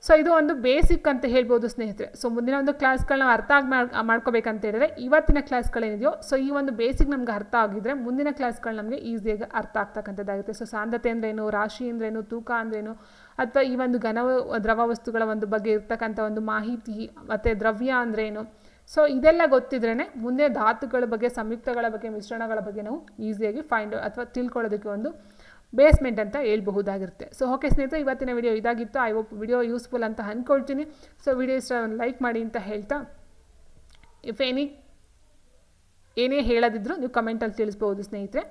ಸೊ ಇದು ಒಂದು ಬೇಸಿಕ್ ಅಂತ ಹೇಳ್ಬೋದು ಸ್ನೇಹಿತರೆ. ಸೊ ಮುಂದಿನ ಒಂದು ಕ್ಲಾಸ್ಗಳನ್ನ ಅರ್ಥ ಆಗಿ ಮಾಡ್ಕೋಬೇಕಂತ ಹೇಳಿದ್ರೆ, ಇವತ್ತಿನ ಕ್ಲಾಸ್ಗಳೇನಿದೆಯೋ ಸೊ ಈ ಒಂದು ಬೇಸಿಕ್ ನಮ್ಗೆ ಅರ್ಥ ಆಗಿದ್ರೆ, ಮುಂದಿನ ಕ್ಲಾಸ್ಗಳು ನಮಗೆ ಈಸಿಯಾಗಿ ಅರ್ಥ ಆಗ್ತಕ್ಕಂಥದ್ದಾಗುತ್ತೆ. ಸೊ ಸಾಂದ್ರತೆ ಅಂದ್ರೇನು ರಾಶಿ ಅಂದ್ರೇನು ತೂಕ ಅಂದ್ರೇನು, ಅಥವಾ ಈ ಒಂದು ಘನ ದ್ರವ ವಸ್ತುಗಳ ಒಂದು ಬಗ್ಗೆ ಇರ್ತಕ್ಕಂಥ ಒಂದು ಮಾಹಿತಿ, ಮತ್ತು ದ್ರವ್ಯ ಅಂದ್ರೇನು. ಸೊ ಇದೆಲ್ಲ ಗೊತ್ತಿದ್ರೇ ಮುಂದೆ ಧಾತುಗಳ ಬಗ್ಗೆ, ಸಂಯುಕ್ತಗಳ ಬಗ್ಗೆ, ಮಿಶ್ರಣಗಳ ಬಗ್ಗೆ ನಾವು ಈಸಿಯಾಗಿ ಫೈಂಡ್ ಅಥವಾ ತಿಳ್ಕೊಳ್ಳೋದಕ್ಕೆ ಒಂದು ಬೇಸ್ಮೆಂಟ್ ಅಂತ ಹೇಳ್ಬಹುದಾಗಿರುತ್ತೆ. ಸೊ ಓಕೆ ಸ್ನೇಹಿತರೆ, ಇವತ್ತಿನ ವಿಡಿಯೋ ಇದಾಗಿತ್ತು. ಐ ಹೋಪ್ ವಿಡಿಯೋ ಯೂಸ್ಫುಲ್ ಅಂತ ಅಂದ್ಕೊಳ್ತೀನಿ ಸೊ ವಿಡಿಯೋ ಇಷ್ಟ ಲೈಕ್ ಮಾಡಿ ಅಂತ ಹೇಳ್ತಾ ಇಫ್ ಎನಿ ಏನೇ ಹೇಳೋದಿದ್ರು ನೀವು ಕಮೆಂಟಲ್ಲಿ ತಿಳಿಸ್ಬೋದು ಸ್ನೇಹಿತರೆ.